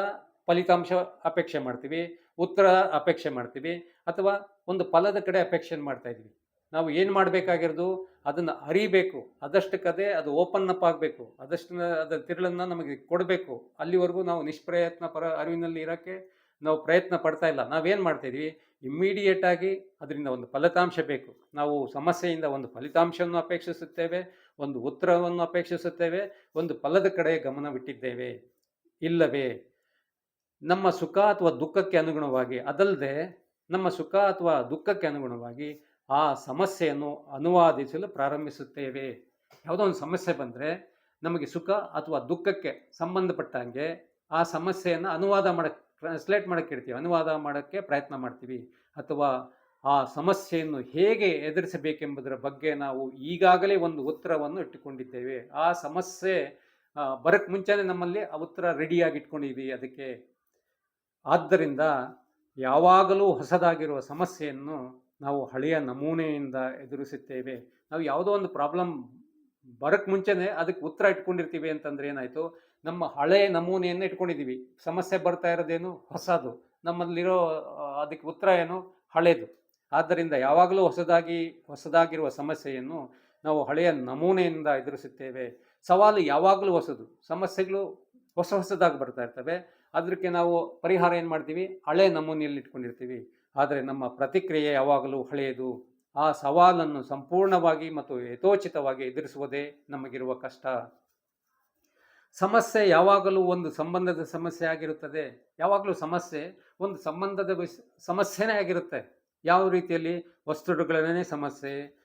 ಫಲಿತಾಂಶ ಅಪೇಕ್ಷೆ ಮಾಡ್ತೀವಿ, ಉತ್ತರ ಅಪೇಕ್ಷೆ ಮಾಡ್ತೀವಿ, ಅಥವಾ ಒಂದು ಫಲದ ಕಡೆ ಅಪೇಕ್ಷೆ ಮಾಡ್ತಾ ಇದ್ವಿ ನಾವು ಏನು ಮಾಡಬೇಕಾಗಿರೋದು ಅದನ್ನು ಅರಿಬೇಕು. ಅದಷ್ಟಕ್ಕದೇ ಅದು ಓಪನ್ ಅಪ್ ಆಗಬೇಕು. ಅದಷ್ಟು ಅದರ ತಿರುಳನ್ನು ನಮಗೆ ಕೊಡಬೇಕು. ಅಲ್ಲಿವರೆಗೂ ನಾವು ನಿಷ್ಪ್ರಯತ್ನ ಪರ ಅರಿವಿನಲ್ಲಿ ಇರೋಕ್ಕೆ ನಾವು ಪ್ರಯತ್ನ ಪಡ್ತಾ ಇಲ್ಲ. ನಾವೇನು ಮಾಡ್ತಾಯಿದ್ವಿ ಇಮ್ಮಿಡಿಯೇಟಾಗಿ ಅದರಿಂದ ಒಂದು ಫಲಿತಾಂಶ ಬೇಕು. ನಾವು ಸಮಸ್ಯೆಯಿಂದ ಒಂದು ಫಲಿತಾಂಶವನ್ನು ಅಪೇಕ್ಷಿಸುತ್ತೇವೆ, ಒಂದು ಉತ್ತರವನ್ನು ಅಪೇಕ್ಷಿಸುತ್ತೇವೆ, ಒಂದು ಫಲದ ಕಡೆ ಗಮನವಿಟ್ಟಿದ್ದೇವೆ ಇಲ್ಲವೇ? ನಮ್ಮ ಸುಖ ಅಥವಾ ದುಃಖಕ್ಕೆ ಅನುಗುಣವಾಗಿ ಅದಲ್ಲದೆ ನಮ್ಮ ಸುಖ ಅಥವಾ ದುಃಖಕ್ಕೆ ಅನುಗುಣವಾಗಿ ಆ ಸಮಸ್ಯೆಯನ್ನು ಅನುವಾದಿಸಲು ಪ್ರಾರಂಭಿಸುತ್ತೇವೆ. ಯಾವುದೋ ಒಂದು ಸಮಸ್ಯೆ ಬಂದರೆ ನಮಗೆ ಸುಖ ಅಥವಾ ದುಃಖಕ್ಕೆ ಸಂಬಂಧಪಟ್ಟಂಗೆ ಆ ಸಮಸ್ಯೆಯನ್ನು ಅನುವಾದ ಮಾಡಕ್ಕೆ ಟ್ರಾನ್ಸ್ಲೇಟ್ ಮಾಡೋಕ್ಕೆ ಇರ್ತೀವಿ ಅನುವಾದ ಮಾಡೋಕ್ಕೆ ಪ್ರಯತ್ನ ಮಾಡ್ತೀವಿ. ಅಥವಾ ಆ ಸಮಸ್ಯೆಯನ್ನು ಹೇಗೆ ಎದುರಿಸಬೇಕೆಂಬುದರ ಬಗ್ಗೆ ನಾವು ಈಗಾಗಲೇ ಒಂದು ಉತ್ತರವನ್ನು ಇಟ್ಟುಕೊಂಡಿದ್ದೇವೆ. ಆ ಸಮಸ್ಯೆ ಬರಕ್ಕೆ ಮುಂಚೆನೇ ನಮ್ಮಲ್ಲಿ ಆ ಉತ್ತರ ರೆಡಿಯಾಗಿ ಇಟ್ಕೊಂಡಿದ್ವಿ ಅದಕ್ಕೆ. ಆದ್ದರಿಂದ ಯಾವಾಗಲೂ ಹೊಸದಾಗಿರುವ ಸಮಸ್ಯೆಯನ್ನು ನಾವು ಹಳೆಯ ನಮೂನೆಯಿಂದ ಎದುರಿಸುತ್ತೇವೆ. ನಾವು ಯಾವುದೋ ಒಂದು ಪ್ರಾಬ್ಲಮ್ ಬರಕ್ ಮುಂಚೆನೆ ಅದಕ್ಕೆ ಉತ್ತರ ಇಟ್ಕೊಂಡಿರ್ತೀವಿ ಅಂತಂದ್ರೆ ಏನಾಯ್ತು? ನಮ್ಮ ಹಳೆ ನಮೂನೆಯನ್ನು ಇಟ್ಕೊಂಡಿದ್ದೀವಿ. ಸಮಸ್ಯೆ ಬರ್ತಾ ಇರೋದೇನು? ಹೊಸದು. ನಮ್ಮಲ್ಲಿರೋ ಅದಕ್ಕೆ ಉತ್ತರ ಏನು? ಹಳೇದು. ಆದ್ದರಿಂದ ಯಾವಾಗಲೂ ಹೊಸದಾಗಿ, ಹೊಸದಾಗಿರುವ ಸಮಸ್ಯೆಯನ್ನು ನಾವು ಹಳೆಯ ನಮೂನೆಯಿಂದ ಎದುರಿಸುತ್ತೇವೆ. ಸವಾಲು ಯಾವಾಗಲೂ ಹೊಸದು. ಸಮಸ್ಯೆಗಳು ಹೊಸ ಹೊಸದಾಗಿ ಬರ್ತಾ ಇರ್ತವೆ. ಅದಕ್ಕೆ ನಾವು ಪರಿಹಾರ ಏನು ಮಾಡ್ತೀವಿ ಹಳೆ ನಮೂನೆಯಲ್ಲಿ ಇಟ್ಕೊಂಡಿರ್ತೀವಿ ಆದರೆ ನಮ್ಮ ಪ್ರತಿಕ್ರಿಯೆ ಯಾವಾಗಲೂ ಹಳೆಯದು. ಆ ಸವಾಲನ್ನು ಸಂಪೂರ್ಣವಾಗಿ ಮತ್ತು ಯಥೋಚಿತವಾಗಿ ಎದುರಿಸುವುದೇ ನಮಗಿರುವ ಕಷ್ಟ. ಸಮಸ್ಯೆ ಯಾವಾಗಲೂ ಒಂದು ಸಂಬಂಧದ ಸಮಸ್ಯೆ ಆಗಿರುತ್ತದೆ. ಯಾವಾಗಲೂ ಸಮಸ್ಯೆ ಒಂದು ಸಂಬಂಧದ ಸಮಸ್ಯೆನೇ ಆಗಿರುತ್ತೆ. ಯಾವ ರೀತಿಯಲ್ಲಿ? ವಸ್ತುಗಳೇ ಸಮಸ್ಯೆ.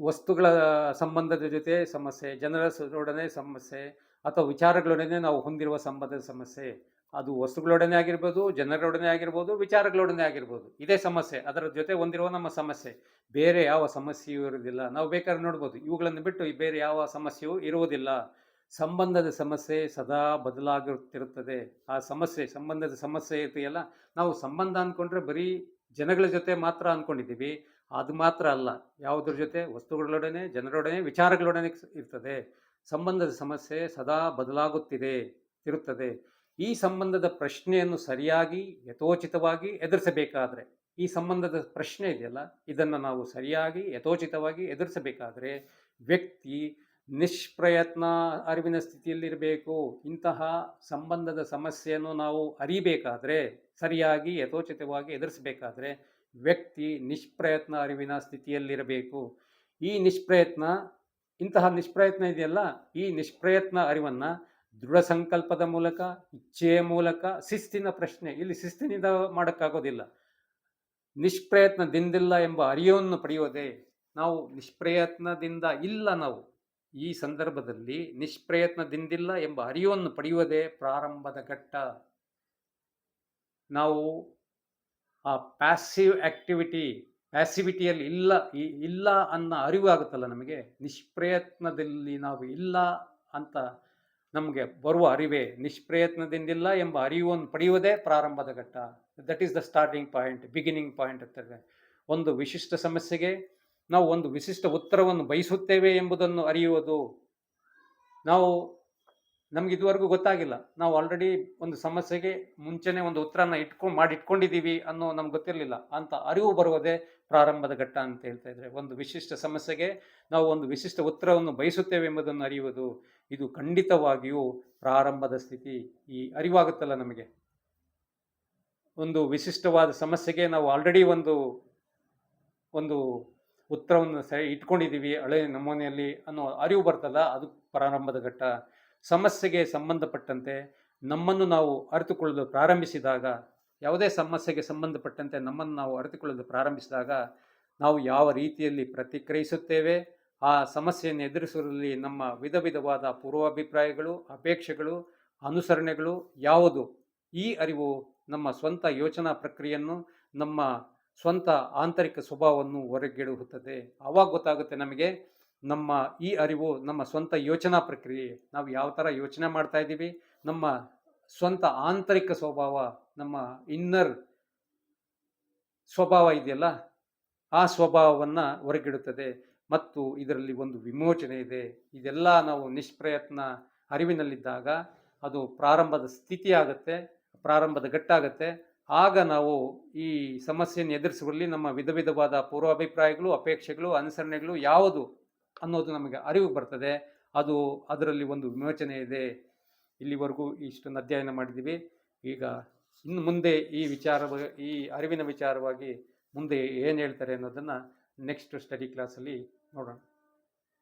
ವಸ್ತುಗಳ ಸಂಬಂಧದ ಜೊತೆ ಸಮಸ್ಯೆ, ಜನರ ಒಡನೆ ಸಮಸ್ಯೆ ಅಥವಾ ವಿಚಾರಗಳೊಡನೆ ನಾವು ಹೊಂದಿರುವ ಸಂಬಂಧದ ಸಮಸ್ಯೆ. ಅದು ವಸ್ತುಗಳೊಡನೆ ಆಗಿರ್ಬೋದು, ಜನರೊಡನೆ ಆಗಿರ್ಬೋದು, ವಿಚಾರಗಳೊಡನೆ ಆಗಿರ್ಬೋದು. ಇದೇ ಸಮಸ್ಯೆ. ಅದರ ಜೊತೆ ಹೊಂದಿರುವ ನಮ್ಮ ಸಮಸ್ಯೆ. ಬೇರೆ ಯಾವ ಸಮಸ್ಯೆಯೂ ಇರುವುದಿಲ್ಲ. ನಾವು ಬೇಕಾದ್ರೆ ನೋಡ್ಬೋದು. ಇವುಗಳನ್ನು ಬಿಟ್ಟು ಬೇರೆ ಯಾವ ಸಮಸ್ಯೆಯೂ ಇರುವುದಿಲ್ಲ. ಸಂಬಂಧದ ಸಮಸ್ಯೆ ಸದಾ ಬದಲಾಗುತ್ತಿರುತ್ತದೆ. ಆ ಸಮಸ್ಯೆ, ಸಂಬಂಧದ ಸಮಸ್ಯೆ ಇದೆಯಲ್ಲ? ನಾವು ಸಂಬಂಧ ಅಂದ್ಕೊಂಡ್ರೆ ಬರೀ ಜನಗಳ ಜೊತೆ ಮಾತ್ರ ಅಂದ್ಕೊಂಡಿದ್ದೀವಿ. ಅದು ಮಾತ್ರ ಅಲ್ಲ. ಯಾವುದ್ರ ಜೊತೆ? ವಸ್ತುಗಳೊಡನೆ, ಜನರೊಡನೆ, ವಿಚಾರಗಳೊಡನೆ ಇರ್ತದೆ. ಸಂಬಂಧದ ಸಮಸ್ಯೆ ಸದಾ ಬದಲಾಗುತ್ತಿದೆ, ಇರುತ್ತದೆ. ಈ ಸಂಬಂಧದ ಪ್ರಶ್ನೆಯನ್ನು ಸರಿಯಾಗಿ, ಯಥೋಚಿತವಾಗಿ ಎದುರಿಸಬೇಕಾದ್ರೆ, ಈ ಸಂಬಂಧದ ಪ್ರಶ್ನೆ ಇದೆಯಲ್ಲ, ಇದನ್ನು ನಾವು ಸರಿಯಾಗಿ, ಯಥೋಚಿತವಾಗಿ ಎದುರಿಸಬೇಕಾದ್ರೆ, ವ್ಯಕ್ತಿ ನಿಷ್ಪ್ರಯತ್ನ ಅರಿವಿನ ಸ್ಥಿತಿಯಲ್ಲಿರಬೇಕು. ಇಂತಹ ಸಂಬಂಧದ ಸಮಸ್ಯೆಯನ್ನು ನಾವು ಅರಿಬೇಕಾದ್ರೆ, ಸರಿಯಾಗಿ, ಯಥೋಚಿತವಾಗಿ ಎದುರಿಸಬೇಕಾದ್ರೆ ವ್ಯಕ್ತಿ ನಿಷ್ಪ್ರಯತ್ನ ಅರಿವಿನ ಸ್ಥಿತಿಯಲ್ಲಿರಬೇಕು. ಈ ನಿಷ್ಪ್ರಯತ್ನ, ಇಂತಹ ನಿಷ್ಪ್ರಯತ್ನ ಇದೆಯಲ್ಲ, ಈ ನಿಷ್ಪ್ರಯತ್ನ ಅರಿವನ್ನು ದೃಢ ಸಂಕಲ್ಪದ ಮೂಲಕ, ಇಚ್ಛೆಯ ಮೂಲಕ, ಶಿಸ್ತಿನ ಪ್ರಶ್ನೆ. ಇಲ್ಲಿ ಶಿಸ್ತಿನಿಂದ ಮಾಡೋಕ್ಕಾಗೋದಿಲ್ಲ. ನಿಷ್ಪ್ರಯತ್ನದಿಂದಿಲ್ಲ ಎಂಬ ಅರಿವನ್ನು ಪಡೆಯೋದೇ ನಾವು ನಿಷ್ಪ್ರಯತ್ನದಿಂದ ಇಲ್ಲ ನಾವು. ಈ ಸಂದರ್ಭದಲ್ಲಿ ನಿಷ್ಪ್ರಯತ್ನದಿಂದಿಲ್ಲ ಎಂಬ ಅರಿವನ್ನು ಪಡೆಯುವುದೇ ಪ್ರಾರಂಭದ ಘಟ್ಟ. ನಾವು ಆ ಪ್ಯಾಸಿವ್ ಆಕ್ಟಿವಿಟಿ ಪ್ಯಾಸಿವಿಟಿಯಲ್ಲಿ ಇಲ್ಲ ಇಲ್ಲ ಅನ್ನೋ ಅರಿವು ಆಗುತ್ತಲ್ಲ ನಮಗೆ? ನಿಷ್ಪ್ರಯತ್ನದಲ್ಲಿ ನಾವು ಇಲ್ಲ ಅಂತ ನಮಗೆ ಬರುವ ಅರಿವೇ ನಿಷ್ಪ್ರಯತ್ನದಿಂದಿಲ್ಲ ಎಂಬ ಅರಿವನ್ನು ಪಡೆಯುವುದೇ ಪ್ರಾರಂಭದ ಘಟ್ಟ. That is the starting point beginning point ಅಂತೇವೆ ಒಂದು ವಿಶಿಷ್ಟ ಸಮಸ್ಯೆಗೆ ನಾವು ಒಂದು ವಿಶಿಷ್ಟ ಉತ್ತರವನ್ನು ಬಯಸುತ್ತೇವೆ ಎಂಬುದನ್ನು ಅರಿಯುವುದು ನಾವು ನಮ್ಗೆ ಇದುವರೆಗೂ ಗೊತ್ತಾಗಿಲ್ಲ. ನಾವು ಆಲ್ರೆಡಿ ಒಂದು ಸಮಸ್ಯೆಗೆ ಮುಂಚೆನೆ ಒಂದು ಉತ್ತರನ ಇಟ್ಕೊಂಡು ಮಾಡಿ ಇಟ್ಕೊಂಡಿದ್ದೀವಿ ಅನ್ನೋ ನಮ್ಗೆ ಗೊತ್ತಿರಲಿಲ್ಲ. ಅಂತ ಅರಿವು ಬರುವುದೇ ಪ್ರಾರಂಭದ ಘಟ್ಟ ಅಂತ ಹೇಳ್ತಾ ಇದ್ರೆ, ಒಂದು ವಿಶಿಷ್ಟ ಸಮಸ್ಯೆಗೆ ನಾವು ಒಂದು ವಿಶಿಷ್ಟ ಉತ್ತರವನ್ನು ಬಯಸುತ್ತೇವೆ ಎಂಬುದನ್ನು ಅರಿಯುವುದು ಇದು ಖಂಡಿತವಾಗಿಯೂ ಪ್ರಾರಂಭದ ಸ್ಥಿತಿ ಈ ಅರಿವಾಗುತ್ತಲ್ಲ ನಮಗೆ. ಒಂದು ವಿಶಿಷ್ಟವಾದ ಸಮಸ್ಯೆಗೆ ನಾವು ಆಲ್ರೆಡಿ ಒಂದು ಒಂದು ಉತ್ತರವನ್ನು ಸರಿ ಇಟ್ಕೊಂಡಿದ್ದೀವಿ ಹಳೆ ನಮೂನೆಯಲ್ಲಿ ಅನ್ನೋ ಅರಿವು ಬರ್ತಲ್ಲ, ಅದು ಪ್ರಾರಂಭದ ಘಟ್ಟ. ಸಮಸ್ಯೆಗೆ ಸಂಬಂಧಪಟ್ಟಂತೆ ನಮ್ಮನ್ನು ನಾವು ಅರಿತುಕೊಳ್ಳಲು ಪ್ರಾರಂಭಿಸಿದಾಗ, ಯಾವುದೇ ಸಮಸ್ಯೆಗೆ ಸಂಬಂಧಪಟ್ಟಂತೆ ನಮ್ಮನ್ನು ನಾವು ಅರಿತುಕೊಳ್ಳಲು ಪ್ರಾರಂಭಿಸಿದಾಗ, ನಾವು ಯಾವ ರೀತಿಯಲ್ಲಿ ಪ್ರತಿಕ್ರಿಯಿಸುತ್ತೇವೆ, ಆ ಸಮಸ್ಯೆಯನ್ನು ಎದುರಿಸುವಲ್ಲಿ ನಮ್ಮ ವಿಧ ವಿಧವಾದ ಪೂರ್ವಾಭಿಪ್ರಾಯಗಳು, ಅಪೇಕ್ಷೆಗಳು, ಅನುಸರಣೆಗಳು ಯಾವುದು, ಈ ಅರಿವು ನಮ್ಮ ಸ್ವಂತ ಯೋಚನಾ ಪ್ರಕ್ರಿಯೆಯನ್ನು, ನಮ್ಮ ಸ್ವಂತ ಆಂತರಿಕ ಸ್ವಭಾವವನ್ನು ಹೊರಗೆಡುತ್ತದೆ ಆವಾಗ ಗೊತ್ತಾಗುತ್ತೆ ನಮಗೆ ನಮ್ಮ ಈ ಅರಿವು, ನಮ್ಮ ಸ್ವಂತ ಯೋಚನಾ ಪ್ರಕ್ರಿಯೆ, ನಾವು ಯಾವ ಥರ ಯೋಚನೆ ಮಾಡ್ತಾ ಇದ್ದೀವಿ, ನಮ್ಮ ಸ್ವಂತ ಆಂತರಿಕ ಸ್ವಭಾವ, ನಮ್ಮ ಇನ್ನರ್ ಸ್ವಭಾವ ಇದೆಯಲ್ಲ, ಆ ಸ್ವಭಾವವನ್ನು ಹೊರಗಿಡುತ್ತದೆ. ಮತ್ತು ಇದರಲ್ಲಿ ಒಂದು ವಿಮೋಚನೆ ಇದೆ. ಇದೆಲ್ಲ ನಾವು ನಿಷ್ಪ್ರಯತ್ನ ಅರಿವಿನಲ್ಲಿದ್ದಾಗ ಅದು ಪ್ರಾರಂಭದ ಸ್ಥಿತಿ ಆಗುತ್ತೆ ಪ್ರಾರಂಭದ ಗಟ್ಟಾಗುತ್ತೆ ಆಗ ನಾವು ಈ ಸಮಸ್ಯೆಯನ್ನು ಎದುರಿಸುವಲ್ಲಿ ನಮ್ಮ ವಿಧ ವಿಧವಾದ ಪೂರ್ವಾಭಿಪ್ರಾಯಗಳು, ಅಪೇಕ್ಷೆಗಳು, ಅನುಸರಣೆಗಳು, ಯಾವುದು ಅನ್ನೋದು ನಮಗೆ ಅರಿವು ಬರ್ತದೆ. ಅದು ಅದರಲ್ಲಿ ಒಂದು ವಿಮೋಚನೆ ಇದೆ. ಇಲ್ಲಿವರೆಗೂ ಇಷ್ಟೊಂದು ಅಧ್ಯಯನ ಮಾಡಿದ್ದೀವಿ. ಈಗ ಇನ್ನು ಮುಂದೆ ಈ ವಿಚಾರ ಈ ಅರಿವಿನ ವಿಚಾರವಾಗಿ ಮುಂದೆ ಏನು ಹೇಳ್ತಾರೆ ಅನ್ನೋದನ್ನು ನೆಕ್ಸ್ಟ್ ಸ್ಟಡಿ ಕ್ಲಾಸಲ್ಲಿ ನೋಡೋಣ.